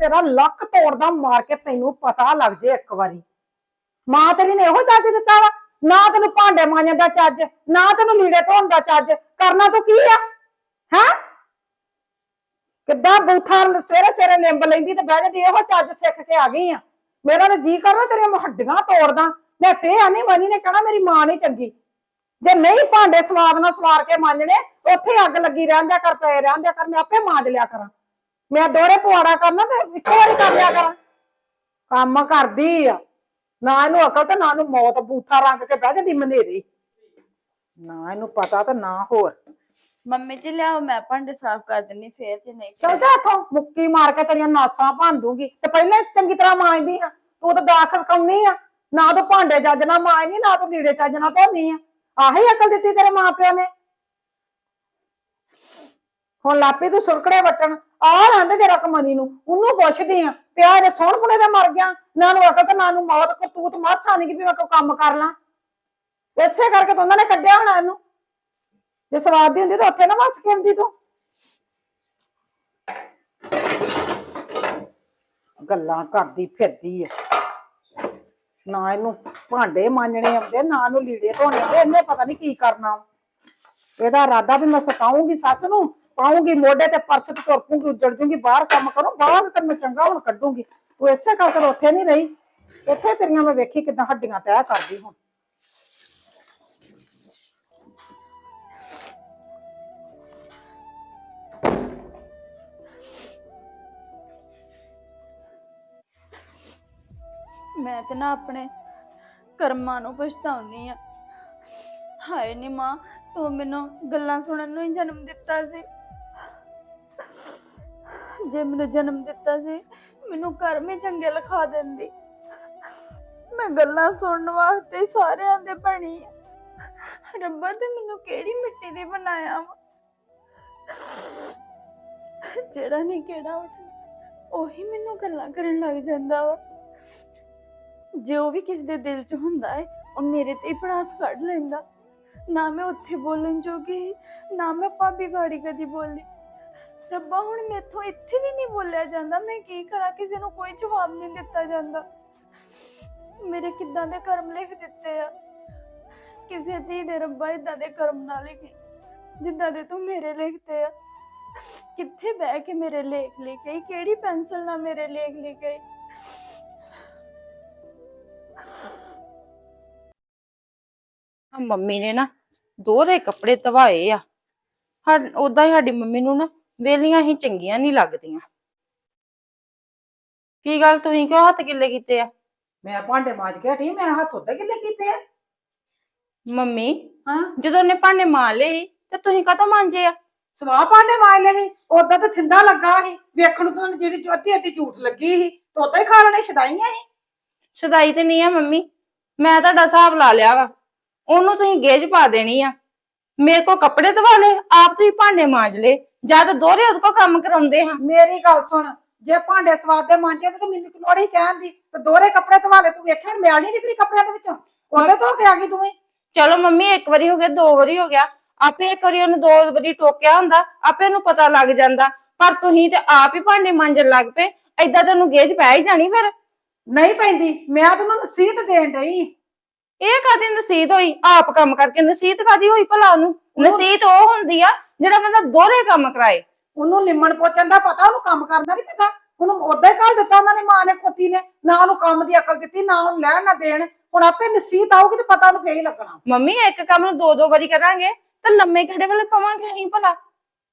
ਤੇਰਾ ਲੱਕ ਤੋੜਦਾ ਮਾਰ ਕੇ ਤੈਨੂੰ ਪਤਾ ਲੱਗ ਜੇ ਇੱਕ ਵਾਰੀ। ਮਾਂ ਤੇਰੀ ਨੇ ਇਹੋ ਚੱਜ ਦਿੱਤਾ ਵਾ, ਨਾ ਤੈਨੂੰ ਭਾਂਡੇ ਮਾਂਜਣ ਦਾ ਚੱਜ, ਨਾ ਤੈਨੂੰ ਲੀੜੇ ਧੋਣ ਦਾ ਚੱਜ, ਕਰਨਾ ਤੂੰ ਕੀ ਆ? ਹੈ? ਕਿੱਦਾਂ ਬੂਥਾ ਸਵੇਰੇ ਸਵੇਰੇ ਨਿੰਬ ਲੈਂਦੀ ਤੇ ਬਹਿ ਜਾਂਦੀ, ਇਹੋ ਚੱਜ ਸਿੱਖ ਕੇ ਆ ਗਈ ਆ। ਮੇਰਾ ਤਾਂ ਜੀ ਕਰਦਾ ਤੇਰੀਆਂ ਹੱਡੀਆਂ ਤੋੜਦਾ। ਮੈਂ ਤੇ ਆ ਨਹੀਂ ਮਾਨੀ ਨੇ ਕਹਣਾ ਮੇਰੀ ਮਾਂ ਨਹੀਂ ਚੰਗੀ। ਜੇ ਨਹੀਂ ਭਾਂਡੇ ਸਵਾਦ ਨਾਲ ਸਵਾਰ ਕੇ ਮਾਂਜਣੇ, ਉੱਥੇ ਅੱਗ ਲੱਗੀ ਰਹਿੰਦਿਆ ਕਰ, ਪਏ ਰਹਿੰਦਿਆ ਕਰ, ਮੈਂ ਆਪੇ ਮਾਂਜ ਲਿਆ ਕਰਾਂ। ਮੈਂ ਦੋਰੇ ਪੁਆੜਾ ਕਰਨਾ ਤੇ ਇੱਕੋ ਵਾਰੀ ਕਰ ਲਿਆ ਕਰਾਂ। ਕੰਮ ਕਰਦੀ ਆ। ਨਾ ਇਹਨੂੰ ਅਕਲ ਤੇ ਨਾ ਇਹਨੂੰ ਮੌਤ ਬੂਥਾ ਰੰਗ ਕੇ ਬਹਿ ਜਾਂਦੀ ਮਨੇਰੀ। ਨਾ ਇਹਨੂੰ ਪਤਾ ਤੇ ਨਾ ਹੋਰ। ਮੰਮੀ ਜੀ ਲਿਆਓ ਮੈਂ ਭਾਂਡੇ ਸਾਫ਼ ਕਰ ਦਿੰਨੀ ਫੇਰ ਜੇ ਨਹੀਂ ਚੱਲ ਜਾ ਇੱਥੋਂ ਮੁੱਕੀ ਮਾਰ ਕੇ ਤੇਰੀਆਂ ਨਾਸਾਂ ਭੰਨ ਦੂੰਗੀ। ਤੇ ਪਹਿਲਾਂ ਹੀ ਚੰਗੀ ਤਰ੍ਹਾਂ ਮਾਂਜਦੀ ਆ। ਤੂੰ ਤਾਂ ਦਾਖ ਸਕਾਉਣੀ ਆ। ਨਾ ਤੂੰ ਭਾਂਡੇ ਨਾਲ ਮਾਂਜਦੀ ਨਾ ਤੂੰ ਲੀੜੇ ਚੱਜ ਨਾਲ ਧੋਨੀ ਆ। ਆਹੀ ਅਕਲ ਦਿੱਤੀ ਤੇਰੇ ਮਾਪਿਆਂ ਨੇ। ਹੁਣ ਲਾਪੀ ਤੂੰ ਸੁਰਕੜੇ ਵਟਣ। ਆਹ ਰੰਦ ਜੇ ਕਮਨੀ ਨੂੰ, ਉਹਨੂੰ ਪੁੱਛਦੀ ਆ, ਪਿਆ ਜੇ ਸੋਹਣਪੁਣੇ ਦਾ ਮਰ ਗਿਆ, ਨਾ ਨੂੰ ਅਕਲ ਤੇ ਨਾ ਨੂੰ ਮੌਤ ਕੋ ਮਾਸਾ ਨਹੀਂ ਕਿ ਵੀ ਮੈਂ ਕੋਈ ਕੰਮ ਕਰ ਲਾਂ। ਇਸੇ ਕਰਕੇ ਤਾਂ ਉਹਨਾਂ ਨੇ ਕੱਢਿਆ ਹੋਣਾ ਇਹਨੂੰ। ਜੇ ਸਵਾਦ ਦੀ ਹੁੰਦੀ ਤਾਂ ਉੱਥੇ ਨਾ ਵਸ ਕੇ ਆਉਂਦੀ ਤੂੰ। ਗੱਲਾਂ ਕਰਦੀ ਫਿਰਦੀ ਐ ਨਾ ਇਹਨੂੰ ਭਾਂਡੇ ਮਾਂਜਣੇ ਆਉਂਦੇ, ਨਾ ਇਹਨੂੰ ਲੀੜੇ ਧੋਣੇ ਆਉਂਦੇ, ਇਹਨੇ ਪਤਾ ਨਹੀਂ ਕੀ ਕਰਨਾ। ਇਹਦਾ ਇਰਾਦਾ ਵੀ ਮੈਂ ਸਤਾਉਂਗੀ ਸੱਸ ਨੂੰ। ਪਾਉਂਗੀ ਮੋਢੇ ਤੇ ਪਰਸ ਤੇ ਤੁਰ ਪੂੰਗੀ ਉੱਜੜ ਜੂੰਗੀ, ਬਾਹਰ ਕੰਮ ਕਰੋ ਬਾਹਰ ਤੇ ਮੈਂ ਚੰਗਾ ਹੁਣ ਕੱਢੂੰਗੀ। ਤੂੰ ਇਸੇ ਕਰਕੇ ਉੱਥੇ ਨਹੀਂ ਰਹੀ। ਇੱਥੇ ਤੇਰੀਆਂ ਮੈਂ ਵੇਖੀ ਕਿਦਾਂ ਹੱਡੀਆਂ ਤੈਅ ਕਰਦੀ ਹੁਣ। ਮੈਂ ਤੇ ਨਾ ਆਪਣੇ ਕਰਮਾਂ ਨੂੰ ਪਛਤਾਉਣੀ ਆ। ਹਾਏ ਨੀ ਮਾਂ, ਤੂੰ ਮੈਨੂੰ ਗੱਲਾਂ ਸੁਣਨ ਨੂੰ ਹੀ ਜਨਮ ਦਿੱਤਾ ਸੀ। ਜੇ ਮੈਨੂੰ ਜਨਮ ਦਿੱਤਾ ਸੀ, ਮੈਨੂੰ ਕਰਮ ਚੰਗੇ ਲਿਖਾ ਦਿੰਦੀ। ਮੈਂ ਗੱਲਾਂ ਸੁਣਨ ਵਾਸਤੇ ਸਾਰਿਆਂ ਦੇ ਬਣੀ ਰੱਬਾ, ਤੇ ਮੈਨੂੰ ਕਿਹੜੀ ਮਿੱਟੀ ਦੀ ਬਣਾਇਆ ਵਾ? ਜਿਹੜਾ ਨਹੀਂ ਕਿਹੜਾ ਉੱਠ ਉਹੀ ਮੈਨੂੰ ਗੱਲਾਂ ਕਰਨ ਲੱਗ ਜਾਂਦਾ ਵਾ। ਜੇ ਉਹ ਵੀ ਕਿਸੇ ਦੇ ਦਿਲ 'ਚ ਹੁੰਦਾ ਹੈ ਉਹ ਮੇਰੇ ਤੇ ਪੜਾਸ ਕੱਢ ਲੈਂਦਾ। ਨਾ ਮੈਂ ਉੱਥੇ ਬੋਲਣ ਜੋਗੀ ਨਾ ਮੈਂ ਭਾਬੀ ਗਾੜੀ ਕਦੀ ਬੋਲੀ। ਰੱਬਾ, ਹੁਣ ਮੈਥੋਂ ਇੱਥੇ ਵੀ ਨਹੀਂ ਬੋਲਿਆ ਜਾਂਦਾ। ਮੈਂ ਕੀ ਕਰਾਂ? ਕਿਸੇ ਨੂੰ ਕੋਈ ਜਵਾਬ ਨਹੀਂ ਦਿੱਤਾ ਜਾਂਦਾ। ਮੇਰੇ ਕਿੱਦਾਂ ਦੇ ਕਰਮ ਲਿਖ ਦਿੱਤੇ ਆ? ਕਿਸੇ ਧੀ ਦੇ ਰੱਬਾ ਇਦਾਂ ਦੇ ਕਰਮ ਨਾ ਲਿਖੇ, ਜਿੱਦਾਂ ਦੇ ਤੂੰ ਮੇਰੇ ਲਿਖਤੇ ਆ। ਕਿੱਥੇ ਬਹਿ ਕੇ ਮੇਰੇ ਲੇਖ ਲਿਖੇ? ਕਿਹੜੀ ਪੈਨਸਲ ਨਾਲ ਮੇਰੇ ਲੇਖ ਲਿਖੇ? ਆ ਮੰਮੀ ਨੇ ਨਾ ਦੋਹਰੇ ਕੱਪੜੇ ਧਵਾਏ ਆ। ਹਾਂ ਉਦਾਂ ਹੀ ਸਾਡੀ ਮੰਮੀ ਨੂੰ ਨਾ ਵੇਲੀਆਂ ਹੀ ਚੰਗੀਆਂ ਨਹੀਂ ਲੱਗਦੀਆਂ। ਕੀ ਗੱਲ ਤੁਸੀਂ ਕਿਉਂ ਹੱਥ ਗਿੱਲੇ ਕੀਤੇ ਆ? ਮੈਂ ਭਾਂਡੇ ਮਾਂਜ ਕੇ ਹਟੀ ਮੈਂ ਹੱਥ ਉੱਤੇ ਕਿੱਲੇ ਕੀਤੇ ਆ। ਮੰਮੀ ਹਾਂ। ਜਦੋਂ ਉਹਨੇ ਭਾਂਡੇ ਮਾਰ ਲਏ ਤੇ ਤੁਸੀਂ ਕਾਹਤੋਂ ਮਾਂਜੇ ਆ? ਸਵਾਹ ਭਾਂਡੇ ਮਾਂਜ ਲਏ ਸੀ ਉਦਾਂ ਤਾਂ ਥਿੰਦਾ ਲੱਗਾ ਸੀ। ਵੇਖਣ ਨੂੰ ਤਾਂ ਜਿਹੜੀ ਜੋਤੀ ਅੱਧੀ ਝੂਠ ਲੱਗੀ ਸੀ ਤੇ ਉਦਾਂ ਹੀ ਖਾ ਲੈਣੇ ਛਦਾਈਆਂ ਸੀ। ਸਦਾਈ ਤੇ ਨਹੀਂ ਆ ਮੰਮੀ ਮੈਂ ਤੁਹਾਡਾ ਹਿਸਾਬ ਲਾ ਲਿਆ ਵਾ। ਉਹਨੂੰ ਤੁਸੀਂ ਗੇਜ ਪਾ ਦੇਣੀ ਆ। ਮੇਰੇ ਕੋ ਕੱਪੜੇ ਧਵਾ ਲਏ ਆਪ ਤੁਸੀਂ ਭਾਂਡੇ ਮਾਂਜ ਲਏ। ਜਾਂ ਤਾਂ ਦੋਹਰੇ ਉਹਦੇ ਕੋ ਕੰਮ ਕਰਾਉਂਦੇ ਹਾਂ। ਮੇਰੀ ਗੱਲ ਸੁਣ ਜੇ ਭਾਂਡੇ ਸਵਾਦ ਦੇ ਮਾਂਜੇ ਤੇ ਮੈਨੂੰ ਕਿ ਲੋੜ ਹੀ ਕਹਿਣ ਦੀ? ਤੇ ਦੋਹਰੇ ਕੱਪੜੇ ਧਵਾ ਲੈ ਤੂੰ ਵੇਖਿਆ ਮੈਲ ਨਹੀਂ ਨਿਕਲੀ ਕੱਪੜਿਆਂ ਦੇ ਵਿੱਚੋਂ? ਉਹਦੇ ਧੋ ਕੇ ਆ ਗਈ ਤੂੰ ਵੀ? ਚਲੋ ਮੰਮੀ ਇੱਕ ਵਾਰੀ ਹੋ ਗਿਆ ਦੋ ਵਾਰੀ ਹੋ ਗਿਆ। ਆਪੇ ਇੱਕ ਵਾਰੀ ਉਹਨੂੰ ਦੋ ਵਾਰੀ ਟੋਕਿਆ ਹੁੰਦਾ ਆਪੇ ਉਹਨੂੰ ਪਤਾ ਲੱਗ ਜਾਂਦਾ। ਪਰ ਤੁਸੀਂ ਤੇ ਆਪ ਹੀ ਭਾਂਡੇ ਮਾਂਜਣ ਲੱਗ ਪਏ ਏਦਾਂ ਤੈਨੂੰ ਗੇਜ ਪੈ ਹੀ ਜਾਣੀ ਫਿਰ। ਨਹੀਂ ਪੈਂਦੀ ਮੈਂ ਤੈਨੂੰ ਨਸੀਹਤ ਦੇਣ ਡਈ। ਇਹ ਕਾਦੀ ਨਸੀਹਤ ਹੋਈ? ਆਪ ਕੰਮ ਕਰਕੇ ਨਸੀਹਤ ਕਾਦੀ ਹੋਈ ਭਲਾ ਉਹਨੂੰ ਨਸੀਹਤ ਉਹ ਹੁੰਦੀ ਆ ਜਿਹੜਾ ਬੰਦਾ ਦੋਹਰੇ ਕੰਮ ਕਰਾਏ ਉਹਨੂੰ ਲਿਮਣ ਪੋਚਣ ਦਾ ਪਤਾ ਉਹਨੂੰ ਕੰਮ ਕਰਨ ਦਾ ਨਹੀਂ ਪਤਾ। ਉਹਨੂੰ ਉਦਾਂ ਹੀ ਘੱਲ ਦਿੱਤਾ ਉਹਨਾਂ ਨੇ ਮਾਂ ਨੇ ਕੋਤੀ ਨੇ। ਨਾ ਉਹਨੂੰ ਕੰਮ ਦੀ ਅਕਲ ਦਿੱਤੀ ਨਾ ਉਹਨੂੰ ਲੈਣ ਨਾ ਦੇਣ। ਹੁਣ ਆਪੇ ਨਸੀਹਤ ਆਊਗੀ ਤੇ ਪਤਾ ਉਹਨੂੰ ਫੇਰ ਹੀ ਲੱਗਣਾ। ਮੰਮੀ ਇੱਕ ਕੰਮ ਨੂੰ ਦੋ ਦੋ ਵਾਰੀ ਕਰਾਂਗੇ ਤਾਂ ਲੰਮੇ ਕਿਹੜੇ ਵੇਲੇ ਪਵਾਂਗੇ ਅਸੀਂ ਭਲਾ?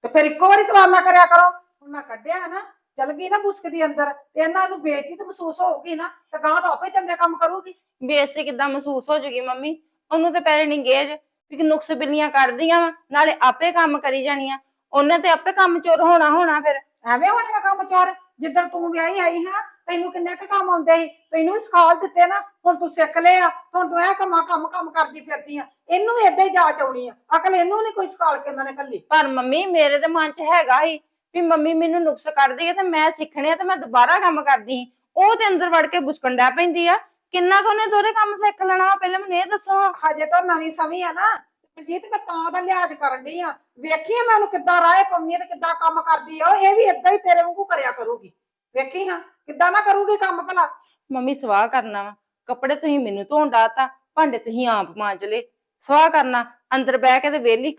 ਤੇ ਫਿਰ ਇੱਕੋ ਵਾਰੀ ਸਵਾਲ ਨਾ ਕਰਿਆ ਕਰੋ। ਹੁਣ ਮੈਂ ਕੱਢਿਆ ਹੈ ਨਾ ਚਲ ਗਈ ਨਾ ਮੁਸਕ ਦੀ ਅੰਦਰ ਤੇ ਇਹਨਾਂ ਨੂੰ ਬੇਇੱਜ਼ਤੀ ਤੇ ਮਹਿਸੂਸ ਹੋਊਗੀ ਨਾ ਤੇ ਗਾਂ ਤਾਂ ਆਪੇ ਚੰਗੇ ਕੰਮ ਕਰੂਗੀ। ਬੇਇੱਜ਼ਤੀ ਕਿੱਦਾਂ ਮਹਿਸੂਸ ਹੋ ਜੂਗੀ ਮੰਮੀ? ਉਹਨੂੰ ਤੇ ਪਹਿਲੇ ਨਹੀਂ ਗੇਜ। ਵੀ ਨੁਕਸ ਬਿੱਲੀਆਂ ਕੱਢਦੀਆਂ ਵਾ ਨਾਲੇ ਆਪੇ ਕੰਮ ਕਰੀ ਜਾਣੀਆਂ ਉਹਨੇ ਤੇ ਆਪੇ ਕੰਮ ਚੋਰ ਹੋਣਾ ਹੋਣਾ ਫਿਰ। ਐਵੇਂ ਹੁਣ ਮੈਂ ਕੰਮ ਚੋਰ? ਜਿੱਦਣ ਤੂੰ ਵਿਆਹੀ ਆਈ ਹਾਂ ਤੈਨੂੰ ਕਿੰਨੇ ਕੁ ਕੰਮ ਆਉਂਦੇ ਸੀ? ਤੈਨੂੰ ਵੀ ਸਿਖਾਲ ਦਿੱਤੇ ਨਾ ਹੁਣ ਤੂੰ ਸਿੱਖ ਲਿਆ ਹੁਣ ਤੂੰ ਇਹ ਕੰਮਾਂ ਕੰਮ ਕੰਮ ਕਰਦੀ ਫਿਰਦੀ ਆ। ਇਹਨੂੰ ਵੀ ਏਦਾਂ ਹੀ ਜਾਚ ਆਉਣੀ ਆ। ਅਕਲ ਇਹਨੂੰ ਨਹੀਂ ਕੋਈ ਸਿਖਾਲ ਕੇ ਇਹਨਾਂ ਨੇ ਕੱਲੀ। ਪਰ ਮੰਮੀ ਮੇਰੇ ਤੇ ਮਨ 'ਚ ਹੈਗਾ ਹੀ ਵੀ ਮੰਮੀ ਮੈਨੂੰ ਨੁਕਸ ਕੱਢਦੀ ਹੈ ਤੇ ਮੈਂ ਸਿੱਖਣੇ ਆ ਤੇ ਮੈਂ ਦੁਬਾਰਾ ਕੰਮ ਕਰਦੀ ਸੀ। ਉਹ ਤੇ ਅੰਦਰ ਵੜ ਕੇ ਬੁਸਕਣ ਡੈ ਪੈਂਦੀ ਆ। ਕਿੰਨਾ ਕੁ ਉਹਨੇ ਦੋਰੇ ਕੰਮ ਸਿੱਖ ਲੈਣਾ ਵਾ? ਪਹਿਲਾਂ ਮੈਨੂੰ ਇਹ ਦੱਸੋ। ਹਜੇ ਤਾਂ ਨਵੀਂ ਸਮੀ ਆ ਨਾ। ਜੀਤ ਮੈਂ ਤਾਂ ਦਾ ਲਿਹਾਜ਼ ਕਰਨ ਡਈ ਆ। ਵੇਖੀਏ ਮੈਂ ਉਹਨੂੰ ਕਿੱਦਾਂ ਰਾਹ ਪਾਉਂਦੀ ਆ ਤੇ ਕਿੱਦਾਂ ਕੰਮ ਕਰਦੀ ਆ। ਉਹ ਇਹ ਵੀ ਏਦਾਂ ਹੀ ਤੇਰੇ ਵਾਂਗੂ ਕਰਿਆ ਕਰੂਗੀ। ਵੇਖੀ ਹਾਂ ਕਿੱਦਾਂ ਨਾ ਕਰੂਗੀ ਕੰਮ ਭਲਾ। ਮੰਮੀ ਸਵਾਹ ਕਰਨਾ ਵਾ। ਕੱਪੜੇ ਤੁਸੀਂ ਮੈਨੂੰ ਧੋਣ ਡਾਤਾ ਭਾਂਡੇ ਤੁਸੀਂ ਆਪ ਮਾਂਜ ਲਏ। ਸਵਾਹ ਕਰਨਾ। ਅੰਦਰ ਬਹਿ ਕੇ ਤੇ ਵੇਲੀ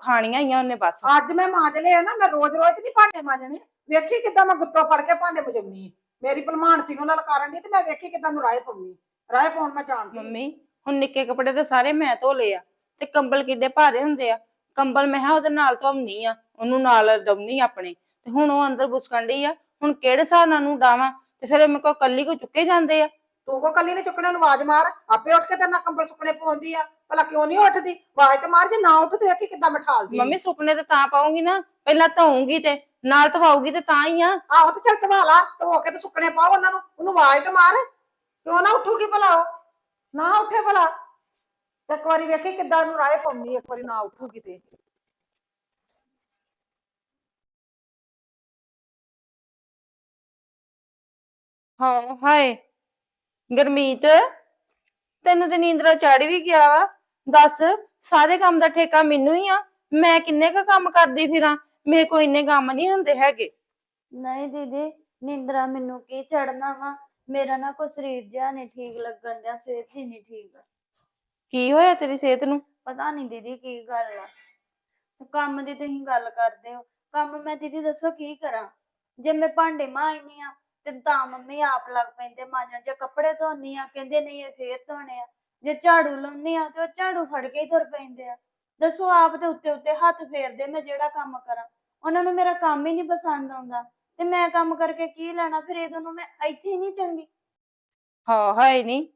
ਖਾਣੀਆਂ ਹੀ ਆ ਉਹਨੇ ਬਸ। ਅੱਜ ਮੈਂ ਮਾਂਜ ਲਏ ਆ ਨਾ ਮੈਂ ਰੋਜ਼ ਰੋਜ਼ ਨਹੀਂ ਭਾਂਡੇ ਮਾਂਜਣੇ। ਵੇਖੀ ਕਿੱਦਾਂ ਮੈਂ ਗੁੱਤੋਂ ਫੜ ਕੇ ਭਾਂਡੇ ਮਜਮਨੀ ਮੇਰੀ ਭਲਮਾਨ ਸੀ ਨੂੰ ਲਲਕਾਰਨ ਦੀ ਤੇ ਮੈਂ ਵੇਖੀ ਕਿੱਦਾਂ ਨੂੰ ਰਾਏ ਪਾਉਣੀ। ਰਾਏ ਪਾਉਣ ਮੈਂ ਜਾਣਦੀ ਹਾਂ। ਮੰਮੀ ਹੁਣ ਨਿੱਕੇ ਕੱਪੜੇ ਤੇ ਸਾਰੇ ਮੈਂ ਧੋ ਲਏ ਆ ਤੇ ਕੰਬਲ ਕਿੱਡੇ ਭਾਰੇ ਹੁੰਦੇ ਆ। ਕੰਬਲ ਮੈਂ ਕਿਹਾ ਉਹਦੇ ਨਾਲ ਧੋਵਨੀ ਆ ਉਹਨੂੰ ਨਾਲ ਡਬਨੀ ਆਪਣੇ। ਤੇ ਹੁਣ ਉਹ ਅੰਦਰ ਬੁਸਕਣ ਡਈ ਆ ਹੁਣ ਕਿਹੜੇ ਹਿਸਾਬ ਨਾਲ ਨੂੰ ਡਾਵਾਂ? ਤੇ ਫਿਰ ਮੇਰੇ ਕੋਲ ਕੱਲੀ ਕੋ ਚੁੱਕੇ ਜਾਂਦੇ ਆ। ਤੂੰ ਕੋ ਕੱਲੀ ਨੇ ਚੁੱਕਣੇ ਨੂੰ ਆਵਾਜ਼ ਮਾਰ। ਆਪੇ ਉੱਠ ਕੇ ਤੇ ਨਾ ਕੰਬਲ ਸੁੱਕਣੇ ਪਾਉਂਦੀ ਆ। ਭਲਾ ਕਿਉਂ ਨਹੀਂ ਉੱਠਦੀ? ਆਵਾਜ਼ ਤੇ ਮਾਰ ਜੇ ਨਾ ਉੱਠ ਤੇ ਵੇਖੀ ਕਿੱਦਾਂ ਮਠਾਲਦੀ। ਮੰਮੀ ਸੁਪਨੇ ਤੇ ਤਾਂ ਪਾਉਂਗੀ ਨਾ ਪਹਿਲਾਂ ਧੋਉਂਗੀ ਤੇ। ਨਾਲ ਧਵਾਉਗੀ ਤੇ ਤਾਂ ਹੀ ਆ। ਆਹੋ ਤੇ ਚੱਲ ਧਵਾ ਲਾ ਧੋ ਕੇ ਤੇ ਸੁੱਕਣੇ ਪਾਓ ਉਹਨਾਂ ਨੂੰ ਉਹਨੂੰ ਆਵਾਜ਼ ਤੇ ਮਾਰ। ਕਿਉਂ ਨਾ ਉੱਠੂਗੀ ਭਲਾ ਉਹ? ਨਾ ਉੱਠੇ ਭਲਾ। ਤੇ ਇੱਕ ਵਾਰੀ ਵੇਖੀ ਕਿੱਦਾਂ ਨੂੰ ਰਾਏ ਪਾਉਣੀ ਇੱਕ ਵਾਰੀ ਨਾ ਉੱਠੂਗੀ ਤੇ। ਹਾਂ ਹਾਏ। ਗਰਮੀਤ ਤੈਨੂੰ ਤੇ ਨੀਂਦਰਾ ਚੜ ਵੀ ਗਿਆ ਵਾ। ਦੱਸ ਸਾਰੇ ਕੰਮ ਦਾ ਠੇਕਾ ਮੈਨੂੰ ਹੀ ਆ। ਮੈਂ ਕਿੰਨੇ ਕੁ ਕੰਮ ਕਰਦੀ ਫਿਰਾਂ? ਮੇਰੇ ਕੋਈ ਇੰਨੇ ਕੰਮ ਨਹੀਂ ਹੁੰਦੇ ਹੈਗੇ। ਨਹੀਂ ਦੀਦੀ ਨਿੰਦਰਾ ਮੈਨੂੰ ਕੀ ਚੜਨਾ ਵਾ? ਮੇਰਾ ਨਾ ਕੋਈ ਸਰੀਰ ਜਿਹਾ ਨਹੀਂ ਠੀਕ ਲੱਗਣ ਡਿਆ ਸਿਹਤ ਹੀ ਨਹੀਂ ਠੀਕ। ਕੀ ਹੋਇਆ ਤੇਰੀ ਸਿਹਤ ਨੂੰ? ਪਤਾ ਨਹੀਂ ਦੀਦੀ ਕੀ ਗੱਲ ਆ। ਕੰਮ ਦੀ ਤੁਸੀਂ ਗੱਲ ਕਰਦੇ ਹੋ। ਕੰਮ ਮੈਂ ਦੀਦੀ ਦੱਸੋ ਕੀ ਕਰਾਂ? ਜੇ ਮੈਂ ਭਾਂਡੇ ਮਾਂਜਨੀ ਆ ਤੇ ਤਾਂ ਮੰਮੀ ਆਪ ਲੱਗ ਪੈਂਦੇ ਮਾਂਜਣ। ਜੇ ਕੱਪੜੇ ਧੋਨੀ ਆ ਕਹਿੰਦੇ ਨਹੀਂ ਇਹ ਫੇਰ ਧੋਣੇ ਆ। ਜੇ ਝਾੜੂ ਲਾਉਣੀ ਆ ਤੇ ਉਹ ਝਾੜੂ ਫੜ ਕੇ ਹੀ ਤੁਰ ਪੈਂਦੇ ਆ। ਦੱਸੋ ਆਪ ਦੇ ਉੱਤੇ ਉੱਤੇ ਹੱਥ ਫੇਰਦੇ ਮੈਂ ਜਿਹੜਾ ਕੰਮ ਕਰਾਂ। ਉਹਨਾਂ ਨੂੰ ਮੇਰਾ ਕੰਮ ਹੀ ਨਹੀਂ ਪਸੰਦ ਆਉਂਦਾ। ਤੇ ਮੈਂ ਕੰਮ ਕਰਕੇ ਕੀ ਲੈਣਾ? ਫਿਰ ਇਹਦੋਂ ਨੂੰ ਮੈਂ ਇੱਥੇ ਹੀ ਨਹੀਂ ਚੰਗੀ। ਹਾਂ, ਹਾਏ ਨਹੀਂ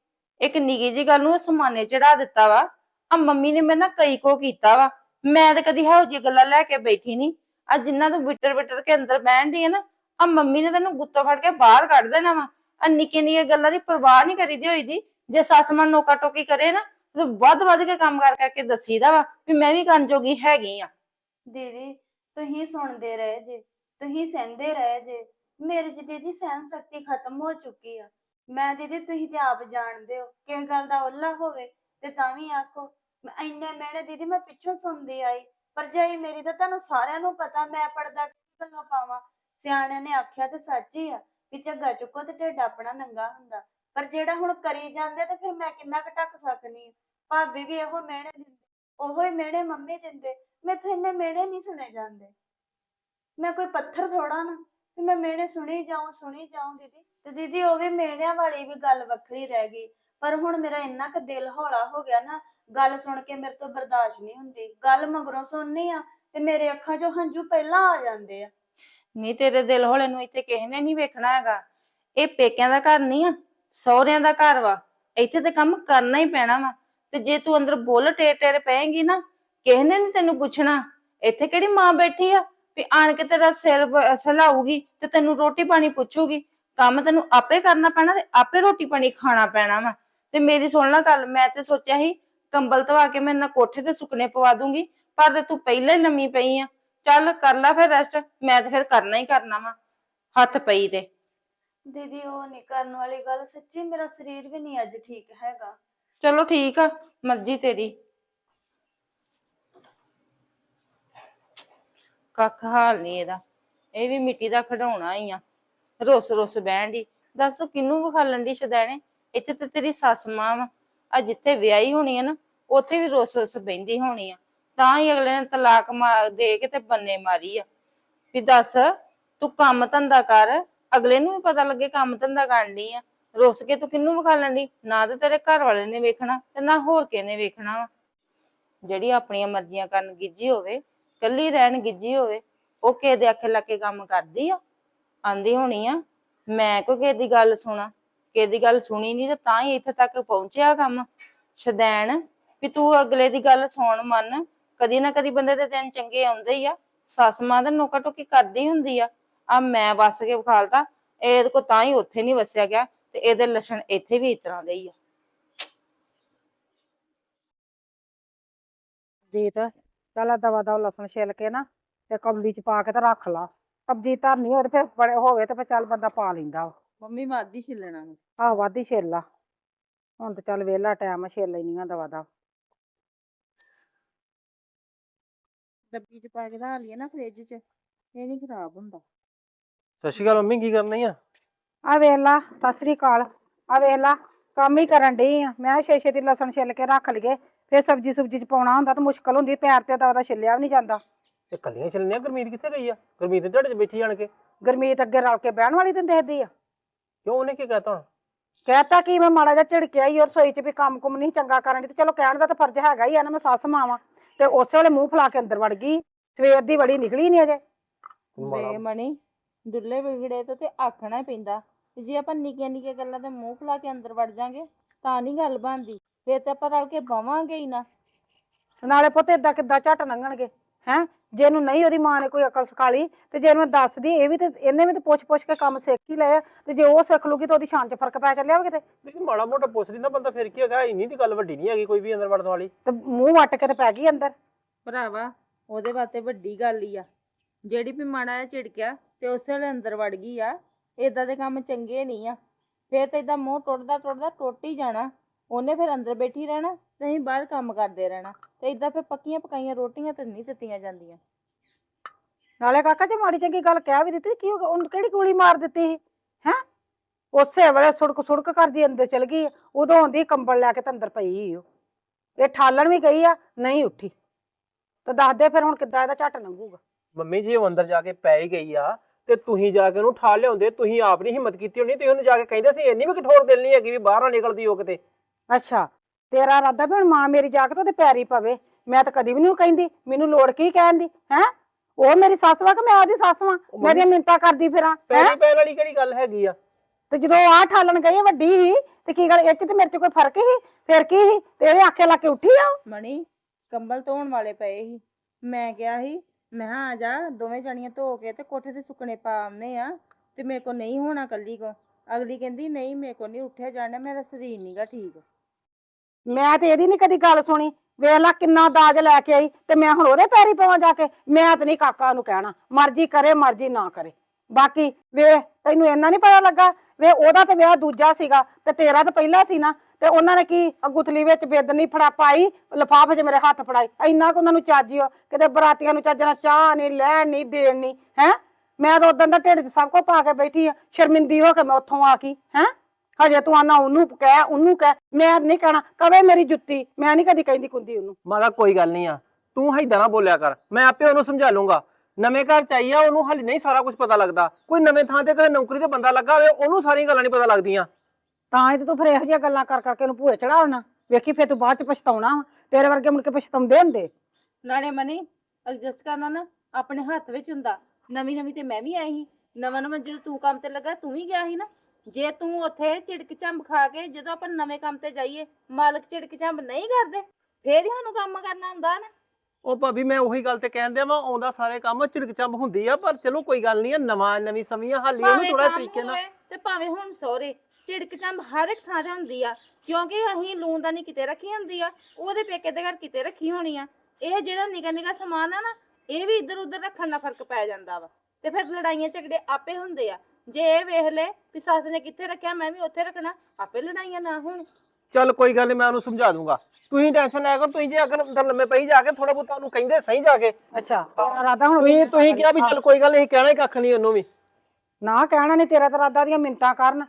ਇੱਕ ਨਿੱਕੀ ਜੀ ਗੱਲ ਨੂੰ ਸਮਾਨੇ ਚੜਾ ਦਿੱਤਾ ਵਾ। ਆ ਮੰਮੀ ਨੇ ਮੇਰੇ ਨਾਲ ਕਈ ਕੋ ਕੀਤਾ ਵਾ। ਮੈਂ ਤਾਂ ਕਦੀ ਇਹੋ ਜਿਹੀ ਗੱਲਾਂ ਲੈ ਕੇ ਬੈਠੀ ਨਹੀਂ ਆ ਜਿੰਨਾ ਤੂੰ ਬਿਟਰ ਬਿਟਰ ਕੇ ਅੰਦਰ ਬਹਿਣ ਦੀ ਹੈ ਨਾ ਆ ਮੰਮੀ ਨੇ ਤੈਨੂੰ ਗੁੱਤੋਂ ਫੜ ਕੇ ਬਾਹਰ ਕੱਢ ਦੇਣਾ ਵਾ। ਆ ਨਿੱਕੇ ਨਿੱਕੇ ਗੱਲਾਂ ਦੀ ਪਰਵਾਹ ਨਹੀਂ ਕਰੀਦੀ ਹੋਈ ਦੀ ਜੇ ਸੱਸ ਮਾਂ ਨੋਕਾ ਟੋਕੀ ਕਰੇ ਨਾ ਵੱਧ ਵੱਧ ਕੇ ਕੰਮ ਕਰ ਕਰਕੇ ਦੱਸੀਦਾ ਵਾ ਵੀ ਮੈਂ ਵੀ ਕਰਨ ਜੋਗੀ ਹੈਗੀ ਆ। ਦੀਦੀ, ਤੁਸੀਂ ਸੁਣਦੇ ਰਹੇ ਜੇ, ਤੁਸੀਂ ਸਹਿੰਦੇ ਰਹੇ ਜੇ। ਮੇਰੇ ਚ ਦੀਦੀ ਸਹਿਨ ਸ਼ਕਤੀ ਖਤਮ ਹੋ ਚੁੱਕੀ ਆ। ਮੈਂ ਦੀਦੀ ਤੁਸੀਂ ਤੇ ਆਪ ਜਾਣਦੇ ਹੋ, ਕਿਸ ਗੱਲ ਦਾ ਓਲਾ ਹੋਵੇ ਤੇ ਤਾਂ ਵੀ ਆਖੋ। ਮੈਂ ਇੰਨੇ ਮਿਹਣੇ ਦੀਦੀ ਮੈਂ ਪਿੱਛੋਂ ਸੁਣਦੀ ਆਈ ਭਰਜਾਈ ਮੇਰੀ ਤਾਂ ਤੁਹਾਨੂੰ ਸਾਰਿਆਂ ਨੂੰ ਪਤਾ, ਮੈਂ ਪੜਦਾ ਕਿੱਥੋਂ ਪਾਵਾਂ। ਸਿਆਣਿਆਂ ਨੇ ਆਖਿਆ ਤੇ ਸੱਚ ਹੀ ਆ ਵੀ ਝੱਗਾ ਚੁੱਕੋ ਤੇ ਢਿੱਡ ਆਪਣਾ ਨੰਗਾ ਹੁੰਦਾ। ਪਰ ਜਿਹੜਾ ਹੁਣ ਕਰੀ ਜਾਂਦੇ ਤੇ ਫਿਰ ਮੈਂ ਕਿੰਨਾ ਕੁ ਢੱਕ ਸਕਨੀ ਆਂ? ਭਾਬੀ ਵੀ ਇਹੋ ਮਿਹਣੇ ਦਿੰਦੇ, ਉਹੋ ਹੀ ਮਿਹਣੇ ਮੰਮੀ ਦਿੰਦੇ, ਮੈਥੋਂ ਇੰਨੇ ਮਿਹਣੇ ਨਹੀਂ ਸੁਣੇ ਜਾਂਦੇ। ਮੈਂ ਕੋਈ ਪੱਥਰ ਥੋੜਾ ਨਾ, ਵੀ ਮੈਂ ਮਿਹਣੇ ਸੁਣੀ ਜਾਉਂ ਸੁਣੀ ਜਾਉਂ ਦੀਦੀ, ਤੇ ਦੀਦੀ ਉਹ ਵੀ ਮਿਹਣਿਆਂ ਵਾਲੀ ਵੀ ਗੱਲ ਵੱਖਰੀ ਰਹਿ ਗਈ, ਪਰ ਹੁਣ ਮੇਰਾ ਇੰਨਾ ਕੁ ਦਿਲ ਹੌਲਾ ਹੋ ਗਿਆ ਨਾ, ਗੱਲ ਸੁਣ ਕੇ ਮੇਰੇ ਤੋਂ ਬਰਦਾਸ਼ਤ ਨਹੀਂ ਹੁੰਦੀ, ਗੱਲ ਮਗਰੋਂ ਸੁਣਨੀ ਆ, ਤੇ ਮੇਰੇ ਅੱਖਾਂ 'ਚੋਂ ਹੰਝੂ ਪਹਿਲਾਂ ਆ ਜਾਂਦੇ ਆ। ਨਹੀਂ, ਤੇਰੇ ਦਿਲ ਹੌਲੇ ਨੂੰ ਇੱਥੇ ਕਿਸੇ ਨੇ ਨਹੀਂ ਵੇਖਣਾ ਹੈਗਾ, ਇਹ ਪੇਕਿਆਂ ਦਾ ਘਰ ਨਹੀਂ ਆ, ਸਹੁਰਿਆਂ ਦਾ ਘਰ ਵਾ, ਇੱਥੇ ਤੇ ਕੰਮ ਕਰਨਾ ਹੀ ਪੈਣਾ ਵਾ। ਤੇ ਜੇ ਤੂੰ ਅੰਦਰ ਬੋਲ ਟੇਰ ਟੇਰ ਪਏਂਗੀ ਨਾ, ਕਿਸੇ ਨੇ ਨਹੀਂ ਤੈਨੂੰ ਪੁੱਛਣਾ। ਇੱਥੇ ਕਿਹੜੀ ਮਾਂ ਬੈਠੀ ਆ ਵੀ ਆਣ ਕੇ ਤੇਰਾ ਸਿਰ ਬ- ਤੇ ਤੈਨੂੰ ਰੋਟੀ ਪਾਣੀ ਪੁੱਛੂਗੀ। ਕੰਮ ਤੈਨੂੰ ਆਪੇ ਕਰਨਾ ਪੈਣਾ ਤੇ ਆਪੇ ਰੋਟੀ ਪਾਣੀ ਖਾਣਾ ਪੈਣਾ ਵਾ। ਤੇ ਮੇਰੀ ਸੁਣ ਲੈ ਗੱਲ, ਮੈਂ ਤੇ ਸੋਚਿਆ ਸੀ ਕੰਬਲ ਧਵਾ ਕੇ ਮੈਂ ਨਾ ਕੋਠੇ ਤੇ ਸੁੱਕਣੇ ਪਵਾ ਦੂੰਗੀ, ਪਰ ਤੇ ਤੂੰ ਪਹਿਲਾਂ ਹੀ ਲੰਮੀ ਪਈ ਆ। ਚੱਲ ਕਰ ਲੈ ਫਿਰ ਰੈਸਟ ਮੈਂ ਤੇ ਫਿਰ ਕਰਨਾ ਹੀ ਕਰਨਾ ਵਾ, ਹੱਥ ਪਈ ਤੇ। ਦੀਦੀ, ਉਹ ਨਹੀਂ ਕਰਨ ਵਾਲੀ ਗੱਲ, ਸੱਚੀ ਮੇਰਾ ਸਰੀਰ ਵੀ ਨਹੀਂ ਅੱਜ ਠੀਕ ਹੈਗਾ। ਚਲੋ ਠੀਕ ਆ, ਮਰਜ਼ੀ ਤੇਰੀ। ਕੱਖ ਹਾਲ ਨਹੀਂ ਇਹਦਾ। ਇਹ ਵੀ ਮਿੱਟੀ ਦਾ ਖਡਾਉਣਾ ਹੀ ਆ। ਰੁੱਸ ਰੁੱਸ ਬਹਿਣ ਦੀ ਦੱਸ ਤੂੰ ਕਿਹਨੂੰ ਵਿਖਾਲਣ ਦੀ ਸ਼ਦੈਣੇ? ਇੱਥੇ ਤੇ ਤੇਰੀ ਸੱਸ ਮਾਂ ਵਾ। ਆ ਜਿੱਥੇ ਵਿਆਹੀ ਹੋਣੀ ਆ ਨਾ, ਉੱਥੇ ਵੀ ਰੁੱਸ ਰੁੱਸ ਬਹਿੰਦੀ ਹੋਣੀ ਆ। ਤਾਂ ਹੀ ਅਗਲੇ ਨੇ ਤਲਾਕ ਮਾਰ ਦੇ ਕੇ ਤੇ ਬੰਨੇ ਮਾਰੀ ਆ। ਵੀ ਦੱਸ, ਤੂੰ ਕੰਮ ਧੰਦਾ ਕਰ। ਅਗਲੇ ਨੂੰ ਵੀ ਪਤਾ ਲੱਗੇ ਕੰਮ ਧੰਦਾ ਕਰਨੀ ਆ। ਰੁੱਸ ਕੇ ਤੂੰ ਕਿਹਨੂੰ ਵਿਖਾਲਣ ਦੀ ਨਾ ਤੇ ਤੇਰੇ ਘਰ ਵਾਲੇ ਨੇ ਵੇਖਣਾ ਤੇ ਨਾ ਹੋਰ ਕਿਸੇ ਵੇਖਣਾ ਵਾ। ਜਿਹੜੀ ਆਪਣੀਆਂ ਮਰਜ਼ੀਆਂ ਕਰਨ ਗਿੱਜੀ ਹੋਵੇ ਕੱਲੀ ਰਹਿਣ ਗਿੱਜੀ ਹੋਵੇ, ਉਹ ਕਿਸੇ ਦੇ ਅੱਖੇ ਲੱਗ ਕੇ ਕੰਮ ਕਰਦੀ ਆ। ਆਂਦੀ ਹੋਣੀ ਆ, ਮੈਂ ਕੋਈ ਕਿਸੇ ਦੀ ਗੱਲ ਸੁਣਾ, ਕਿਸੇ ਦੀ ਗੱਲ ਸੁਣੀ ਨਹੀਂ ਤੇ ਤਾਂ ਹੀ ਇੱਥੇ ਤੱਕ ਪਹੁੰਚਿਆ ਕੰਮ। ਸ਼ਦੈਣ ਵੀ ਤੂੰ ਅਗਲੇ ਦੀ ਗੱਲ ਸੁਣ ਮੰਨ, ਕਦੀ ਨਾ ਕਦੀ ਬੰਦੇ ਦੇ ਦਿਨ ਚੰਗੇ ਆਉਂਦੇ ਹੀ ਆ। ਸੱਸ ਮਾਂ ਦਾ ਨੋਕਾ ਟੋਕੀ ਕਰਦੀ ਹੁੰਦੀ ਆ। ਆ ਮੈਂ ਵੱਸ ਕੇ ਵਿਖਾਲਤਾ ਇਹਦੇ ਕੋ ਤਾਂ ਹੀ ਉੱਥੇ ਨਹੀਂ ਵਸਿਆ ਗਿਆ। ਤੇ ਇਹਦੇ ਲੱਛਣ ਇੱਥੇ ਵੀ ਇਸ ਤਰ੍ਹਾਂ ਦੇ ਹੀ ਆ। ਜੀਤ ਚੱਲ ਦਵਾ ਦਵਾ ਲਸਣ ਛਿੱਲ ਕੇ ਨਾ ਤੇ ਕੌਲੀ ਚ ਪਾ ਕੇ ਤੇ ਰੱਖ ਲਾ। ਸਬਜ਼ੀ ਧਰਨੀ ਹੋਰ ਫਿਰ ਬੜੇ ਹੋਵੇ ਤੇ ਫਿਰ ਚੱਲ ਬੰਦਾ ਪਾ ਲੈਂਦਾ ਵਾ। ਮੰਮੀ ਮਾਦੀ ਛਿੱਲਣਾ ਆਹ ਵਾਧੀ ਛਿੱਲ ਲਾ ਹੁਣ ਤੇ ਚੱਲ ਵਿਹਲਾ ਟਾਈਮ ਛਿੱਲ ਲੈਣੀਆਂ ਦਵਾ ਦਾ ਡੱਬੀ ਚ ਪਾ ਕੇ ਰੱਖ ਲਈਏ ਨਾ ਫ੍ਰਿਜ ਚ ਇਹ ਨਹੀਂ ਖਰਾਬ ਹੁੰਦਾ। ਸਤਿ ਸ਼੍ਰੀ ਅਕਾਲ ਮੰਮੀ ਕੀ ਕਰਨੀ ਆ? ਆ ਵੇਖ ਲਾ ਸਤਿ ਸ੍ਰੀ ਅਕਾਲ। ਆ ਵੇਖ ਲਾ ਕੰਮ ਹੀ ਕਰਨ ਡਈ ਆ। ਮੈਂ ਛੇ ਛੇ ਦੀ ਲਸਣ ਛਿੱਲ ਕੇ ਰੱਖ ਲਈਏ ਫੇਰ ਸਬਜੀ ਸੁਬਜੀ ਚ ਪਾਉਣਾ ਹੁੰਦਾ ਤਾਂ ਮੁਸ਼ਕਲ ਹੁੰਦੀ ਪੈਰ ਤੇ ਤਾਂ ਉਹਦਾ ਛਿੱਲਿਆ ਵੀ ਨਹੀਂ ਜਾਂਦਾ। ਇਹ ਕੱਲੀਆਂ ਚੱਲਣੀਆਂ ਗੁਰਮੀਤ ਕਿੱਥੇ ਗਈ ਆ? ਗੁਰਮੀਤ ਦੇ ਢੱਡ 'ਚ ਬੈਠੀ ਜਾਣ ਕੇ। ਗਰਮੀਤ ਅੱਗੇ ਰਲ ਕੇ ਬਹਿਣ ਵਾਲੀ ਤੈਨੂੰ ਦੇਖਦੀ ਆ। ਕਿਉਂ ਉਹਨੇ ਕੀ ਕਹਤਾ ਹੁਣ? ਕਹਿਤਾ ਕਿ ਮੈਂ ਮਾੜਾ ਜਿਹਾ ਝਿੜਕਿਆ ਹੀ ਔਰ ਰਸੋਈ ਚ ਵੀ ਕੰਮ ਕੁਮ ਨਹੀਂ ਚੰਗਾ ਕਰਨ ਦੀ ਤੇ ਚਲੋ ਕਹਿਣ ਦਾ ਤਾਂ ਫਰਜ਼ ਹੈਗਾ ਹੀ ਆ ਨਾ ਮੈਂ ਸੱਸ ਮਾਵਾਂ ਤੇ ਉਸੇ ਵੇਲੇ ਮੂੰਹ ਫੁਲਾ ਕੇ ਅੰਦਰ ਵੜ ਗਈ ਸਵੇਰ ਦੀ ਬੜੀ ਨਿਕਲੀ ਨਹੀਂ ਅਜੇ। ਮਾੜਾ- ਬੇਮਣੀ ਦੁੱਲੇ ਵਿਗੜੇ ਤੋਂ ਤੇ ਆਖਣਾ ਹੀ ਪੈਂਦਾ। ਤੇ ਜੇ ਆਪਾਂ ਨਿੱਕੀਆਂ ਨਿੱਕੀਆਂ ਗੱਲਾਂ ਤੇ ਮੂੰਹ ਫੁਲਾ ਕੇ ਅੰਦਰ ਵੜ ਜਾਾਂਗੇ ਤਾਂ ਨਹੀਂ ਗੱਲ ਬਣਦੀ। ਫੇਰ ਤੇ ਆਪਾਂ ਰਲ ਕੇ ਬਵਾਂਗੇ ਹੀ ਨਾ। ਨਾਲੇ ਪੁੱਤ ਏਦਾਂ ਕਿੱਦਾਂ ਝੱਟ ਲੰਘਣਗੇ ਹੈ? ਜੇ ਇਹਨੂੰ ਨਹੀਂ ਉਹਦੀ ਮਾਂ ਨੇ ਕੋਈ ਅਕਲ ਸਿਖਾਲੀ ਤੇ ਜੇ ਇਹਨੂੰ ਦੱਸਦੀ ਇਹ ਵੀ ਤੇ ਇਹਨੇ ਵੀ ਤੇ ਪੁੱਛ ਪੁੱਛ ਕੇ ਕੰਮ ਸਿੱਖ ਹੀ ਲਿਆ ਤੇ ਜੇ ਉਹ ਸਿੱਖ ਲੂਗੀ ਤਾਂ ਉਹਦੀ ਸ਼ਾਨ 'ਚ ਫ਼ਰਕ ਪੈ ਚੱਲਿਆ ਵਾ ਕਿਤੇ? ਲੇਕਿਨ ਮਾੜਾ ਮੋਟਾ ਪੁੱਛ ਲੈਂਦਾ ਬੰਦਾ ਫਿਰ ਕੀ ਹੈਗਾ ਇੰਨੀ ਦੀ ਗੱਲ ਵੱਡੀ ਨਹੀਂ ਹੈਗੀ ਕੋਈ ਵੀ ਅੰਦਰ ਵੜਨ ਵਾਲੀ। ਤੇ ਮੂੰਹ ਵੱਟ ਕੇ ਤੇ ਪੈ ਗਈ ਅੰਦਰ। ਭਰਾਵਾ ਉਹਦੇ ਵਾਸਤੇ ਵੱਡੀ ਗੱਲ ਹੀ ਆ। ਜਿਹੜੀ ਵੀ ਮਾੜਾ ਜਿਹਾ ਝਿੜਕਿਆ ਤੇ ਉਸੇ ਵੇਲੇ ਅੰਦਰ ਵੜ ਗਈ ਆ। ਏਦਾਂ ਦੇ ਕੰਮ ਚੰਗੇ ਨਹੀਂ ਆ। ਫੇਰ ਤੇ ਏਦਾਂ ਮੂੰਹ ਟੁੱਟਦਾ ਟੁੱਟਦਾ ਟੁੱਟ ਹੀ ਜਾਣਾ। ਉਹਨੇ ਫਿਰ ਅੰਦਰ ਬੈਠੀ ਰਹਿਣਾ ਤੇ ਅਸੀਂ ਬਾਹਰ ਕੰਮ ਕਰਦੇ ਰਹਿਣਾ। ਤੇ ਏਦਾਂ ਫਿਰ ਪੱਕੀਆਂ ਪਕਾਈਆਂ ਰੋਟੀਆਂ ਤੇ ਨਹੀਂ ਦਿੱਤੀਆਂ ਜਾਂਦੀਆਂ। ਨਾਲੇ ਕਾਕਾ ਜੇ ਮਾੜੀ ਚੰਗੀ ਗੱਲ ਕਹਿ ਵੀ ਦਿੱਤੀ, ਕੀ ਹੋ ਗਿਆ? ਉਹਨੂੰ ਕਿਹੜੀ ਗੋਲੀ ਮਾਰ ਦਿੱਤੀ ਸੀ? ਹੈ? ਉਸੇ ਵੇਲੇ ਸੁੜਕ ਸੁੜਕ ਕਰਦੀ, ਅੰਦਰ ਚਲ ਗਈ। ਉਦੋਂ ਆਉਂਦੀ ਕੰਬਲ ਲੈ ਕੇ ਤੇ ਅੰਦਰ ਪਈ ਸੀ ਉਹ। ਇਹ ਠਾਲਣ ਵੀ ਗਈ ਆ, ਨਹੀਂ ਉੱਠੀ। ਤੇ ਦੱਸ ਦੇ ਫਿਰ ਹੁਣ ਕਿੱਦਾਂ ਇਹਦਾ ਝੱਟ ਲੰਘੂਗਾ। ਮੰਮੀ ਜੀ, ਉਹ ਅੰਦਰ ਜਾ ਕੇ ਪੈ ਹੀ ਗਈ ਆ। ਤੇ ਤੁਸੀਂ ਜਾ ਕੇ ਉਹਨੂੰ ਠਾਲ ਲਿਆਉਂਦੇ ਤੁਸੀਂ ਆਪ ਨਹੀਂ ਹਿੰਮਤ ਕੀਤੀ ਹੋਣੀ ਤੇ ਉਹਨੂੰ ਜਾ ਕੇ ਕਹਿੰਦੇ ਸੀ ਇੰਨੀ ਵੀ ਕਠੋਰ ਦਿਲ ਨਹੀਂ ਹੈਗੀ ਵੀ ਬਾਹਰ ਨਾ ਨਿਕਲਦੀ ਉਹ ਕਿਤੇ। ਅੱਛਾ ਤੇਰਾ ਇਰਾਦਾ ਵੀ ਹੁਣ ਮਾਂ ਮੇਰੀ ਜਾ ਕੇ ਤੇ ਉਹਦੇ ਪੈਰੀ ਪਵੇ ਮੈਂ ਤਾਂ ਕਦੀ ਵੀ ਨਹੀਂ ਕਹਿੰਦੀ ਮੈਨੂੰ ਲੋੜ ਕੀ ਕਹਿਣ ਦੀ ਹੈ? ਉਹ ਮੇਰੀ ਸੱਸ ਵਾ ਕਿ ਮੈਂ ਉਹਦੀ ਸੱਸ ਵਾਂ? ਮੈਂ ਮਿੰਤਾਂ ਕਰਦੀ ਫਿਰਾਂ ਹੈ? ਪੈਰੀ ਪੈਣ ਵਾਲੀ ਕਿਹੜੀ ਗੱਲ ਹੈਗੀ ਆ? ਤੇ ਜਦੋਂ ਆ ਠਾਲਣ ਗਈ ਵੱਡੀ ਹੀ ਤੇ ਕੀ ਗੱਲ ਇਹ ਚ ਤੇ ਮੇਰੇ ਚ ਕੋਈ ਫ਼ਰਕ ਹੀ? ਫਿਰ ਕੀ ਸੀ ਤੇ ਇਹਦੇ ਆਖੇ ਲਾ ਕੇ ਉੱਠੀ ਆ ਉਹ। ਮਣੀ ਕੰਬਲ ਧੋਣ ਵਾਲੇ ਪਏ ਸੀ। ਮੈਂ ਕਿਹਾ ਸੀ ਮੈਂ ਕਿਹਾ ਆ ਜਾ, ਦੋਵੇਂ ਜਣੀਆਂ ਧੋ ਕੇ ਤੇ ਕੋਠੇ ਤੇ ਸੁੱਕਣੇ ਪਾ ਆਉਂਦੇ ਆ ਤੇ ਮੇਰੇ ਕੋ ਨਹੀਂ ਹੋਣਾ ਕੱਲੀ ਕੋ। ਅਗਲੀ ਕਹਿੰਦੀ, ਨਹੀਂ, ਮੇਰੇ ਕੋ ਨਹੀਂ ਉੱਠਿਆ ਜਾਣਾ, ਮੇਰਾ ਸਰੀਰ ਨਹੀਂਗਾ ਠੀਕ। ਮੈਂ ਤੇ ਇਹਦੀ ਨਹੀਂ ਕਦੀ ਗੱਲ ਸੁਣੀ। ਵੇਖ ਲਾ ਕਿੰਨਾ ਦਾਜ ਲੈ ਕੇ ਆਈ ਤੇ ਮੈਂ ਹੁਣ ਉਹਦੇ ਪੈਰੀ ਪਵਾਂ ਜਾ ਕੇ। ਮੈਂ ਤੇ ਨਹੀਂ ਕਾਕਾ ਨੂੰ ਕਹਿਣਾ, ਮਰਜ਼ੀ ਕਰੇ, ਮਰਜ਼ੀ ਨਾ ਕਰੇ। ਬਾਕੀ ਵੇ ਤੈਨੂੰ ਇੰਨਾ ਨਹੀਂ ਪਤਾ ਲੱਗਾ? ਵੇ ਉਹਦਾ ਤੇ ਵਿਆਹ ਦੂਜਾ ਸੀਗਾ ਤੇ ਤੇਰਾ ਤਾਂ ਪਹਿਲਾ ਸੀ ਨਾ। ਤੇ ਉਹਨਾਂ ਨੇ ਕੀ ਗੁਥਲੀ ਵਿੱਚ ਬਿੱਦ ਨਹੀਂ ਫੜਾ ਪਾਈ, ਲਿਫਾਫੇ 'ਚ ਮੇਰੇ ਹੱਥ ਫੜਾਈ। ਇੰਨਾ ਕੁ ਉਹਨਾਂ ਨੂੰ ਚਾਜਿਓ ਕਿਤੇ ਬਰਾਤੀਆਂ ਨੂੰ ਚੱਜ ਚਾਹ ਨਹੀਂ, ਲੈਣ ਨਹੀਂ, ਦੇਣ ਨਹੀਂ, ਹੈ? ਮੈਂ ਤਾਂ ਉਦੋਂ ਦਾ ਢਿੱਡ 'ਚ ਸਭ ਕੁਝ ਪਾ ਕੇ ਬੈਠੀ ਆ, ਸ਼ਰਮਿੰਦੀ ਹੋ ਕੇ ਮੈਂ ਉੱਥੋਂ ਆ ਗਈ, ਹੈ? ਹਜੇ ਤੂੰ ਆਨਾ, ਉਹਨੂੰ ਕਹਿ ਉਹਨੂੰ ਕਹਿ, ਮੈਂ ਨਹੀਂ ਕਹਿਣਾ, ਕਵੇ ਮੇਰੀ ਜੁੱਤੀ, ਮੈਂ ਨਹੀਂ ਕਦੀ ਕਹਿੰਦੀ ਕੁੰਦੀ ਉਹਨੂੰ। ਮਾਤਾ, ਕੋਈ ਗੱਲ ਨਹੀਂ ਆ, ਤੂੰ ਹੈਦਾਂ ਨਾ ਬੋਲਿਆ ਕਰ, ਮੈਂ ਆਪੇ ਉਹਨੂੰ ਸਮਝਾ ਲੂੰਗਾ। ਨਵੇਂ ਘਰ ਚਾਹੀਏ ਉਹਨੂੰ ਹਾਲੇ ਨਹੀਂ ਸਾਰਾ ਕੁਝ ਪਤਾ ਲੱਗਦਾ। ਕੋਈ ਨਵੇਂ ਥਾਂ ਤੇ ਕਦੇ ਨੌਕਰੀ ਤੇ ਬੰਦਾ ਲੱਗਾ ਹੋਵੇ, ਉਹਨੂੰ ਸਾਰੀਆਂ ਗੱਲਾਂ ਨਹੀਂ ਪਤਾ ਲੱਗਦੀਆਂ। ਤਾਂ ਇਹ ਤੇ ਫਿਰ ਇਹੋ ਜਿਹੀਆਂ ਗੱਲਾਂ ਕਰ ਕਰਕੇ ਉਹਨੂੰ ਭੂਏ ਚੜਾਉਣਾ ਵੇਖੀ ਫਿਰ ਤੂੰ ਬਾਅਦ ਚ ਪਛਤਾਉਣਾ ਵਾ। ਤੇਰੇ ਵਰਗੇ ਮੁੜ ਕੇ ਪਛਤਾਉਂਦੇ ਹੁੰਦੇ। ਨਾਲੇ ਮਨੀ ਐਡਜਸਟ ਕਰਨਾ ਨਾ ਆਪਣੇ ਹੱਥ ਵਿੱਚ ਹੁੰਦਾ। ਨਵੀਂ ਨਵੀਂ ਤੇ ਮੈਂ ਵੀ ਆਈ ਸੀ। ਨਵਾਂ ਨਵਾਂ ਜਦੋਂ ਤੂੰ ਕੰਮ ਤੇ ਲੱਗਾ ਤੂੰ ਵੀ ਗਿਆ ਸੀ ਨਾ। ਜੇ ਤੂੰ ਉੱਥੇ ਝਿੜਕ ਝੰਬ ਖਾ ਕੇ ਜਦੋਂ ਆਪਾਂ ਨਵੇਂ ਕੰਮ ਤੇ ਜਾਈਏ ਮਾਲਕ ਝਿੜਕ ਝੰਬ ਨਹੀਂ ਕਰਦੇ ਫੇਰ ਹੀ ਸਾਨੂੰ ਕੰਮ ਕਰਨਾ ਹੁੰਦਾ ਨਾ। ਉਹ ਭਾਬੀ ਮੈਂ ਉਹੀ ਗੱਲ ਤੇ ਕਹਿਣ ਦਿਆ ਮੈਂ ਆਉਂਦਾ ਸਾਰੇ ਕੰਮ ਝਿੜਕ ਚੰਬ ਹੁੰਦੀ ਆ ਪਰ ਚਲੋ ਕੋਈ ਗੱਲ ਨਹੀਂ ਆ ਨਵਾਂ ਨਵੀਂ ਸਮੀਆਂ ਹਾਲੀ ਉਹਨੂੰ ਭਾਵੇਂ ਥੋੜਾ ਕੰਮ ਤਰੀਕੇ ਨਾਲ। ਹੋਵੇ ਤੇ ਭਾਵੇਂ ਹੁਣ ਸਹੁਰੇ। ਝਿੜਕ ਝੰਬ ਹਰ ਇੱਕ ਥਾਂ ਤੇ ਹੁੰਦੀ ਆ ਕਿਉਂਕਿ ਅਸੀਂ ਲੂਣਦਾਨੀ ਕਿਤੇ ਰੱਖੀ ਹੁੰਦੀ ਆ ਉਹਦੇ ਪੇਕੇ ਦੇ ਘਰ ਕਿਤੇ ਰੱਖੀ ਹੋਣੀ ਆ। ਇਹ ਜਿਹੜਾ ਨਿਕਾ ਨਿਕਾ ਸਮਾਨ ਆ ਨਾ ਇਹ ਵੀ ਇੱਧਰ ਉੱਧਰ ਰੱਖਣ ਨਾਲ ਫ਼ਰਕ ਪੈ ਜਾਂਦਾ ਵਾ। ਤੇ ਫਿਰ ਲੜਾਈਆਂ ਝਗੜੇ ਆਪੇ ਹੁੰਦੇ ਆ। ਜੇ ਇਹ ਵੇਖ ਲੈ ਵੀ ਸੱਸ ਨੇ ਕਿੱਥੇ ਰੱਖਿਆ ਮੈਂ ਵੀ ਉੱਥੇ ਰੱਖਣਾ ਆਪੇ ਲੜਾਈਆਂ ਨਾ ਹੋਣ। ਚੱਲ ਕੋਈ ਗੱਲ ਨਹੀਂ ਮੈਂ ਉਹਨੂੰ ਸਮਝਾ ਦੂੰਗਾ। ਤੁਸੀਂ ਟੈਨਸ਼ਨ ਲੈ ਕਰੋ ਤੁਸੀਂ ਜੇ ਅਗਰ ਅੰਦਰ ਲੰਮੇ ਪਈ ਜਾ ਕੇ ਥੋੜਾ ਬਹੁਤਾ ਉਹਨੂੰ ਕਹਿੰਦੇ ਸਹੀ ਜਾ ਕੇ। ਅੱਛਾ ਇਰਾਦਾ ਹੁਣ ਤੁਸੀਂ ਤੁਸੀਂ ਕਿਹਾ ਵੀ ਚੱਲ ਕੋਈ ਗੱਲ ਨਹੀਂ ਕਹਿਣਾ ਹੀ ਕੱਖ ਨਹੀਂ ਉਹਨੂੰ ਵੀ। ਨਾ ਕਹਿਣਾ ਨਹੀਂ ਤੇਰਾ ਤਾਂ ਇਰਾਦਾ ਦੀਆਂ ਮਿੰਤਾਂ ਕਰਨ।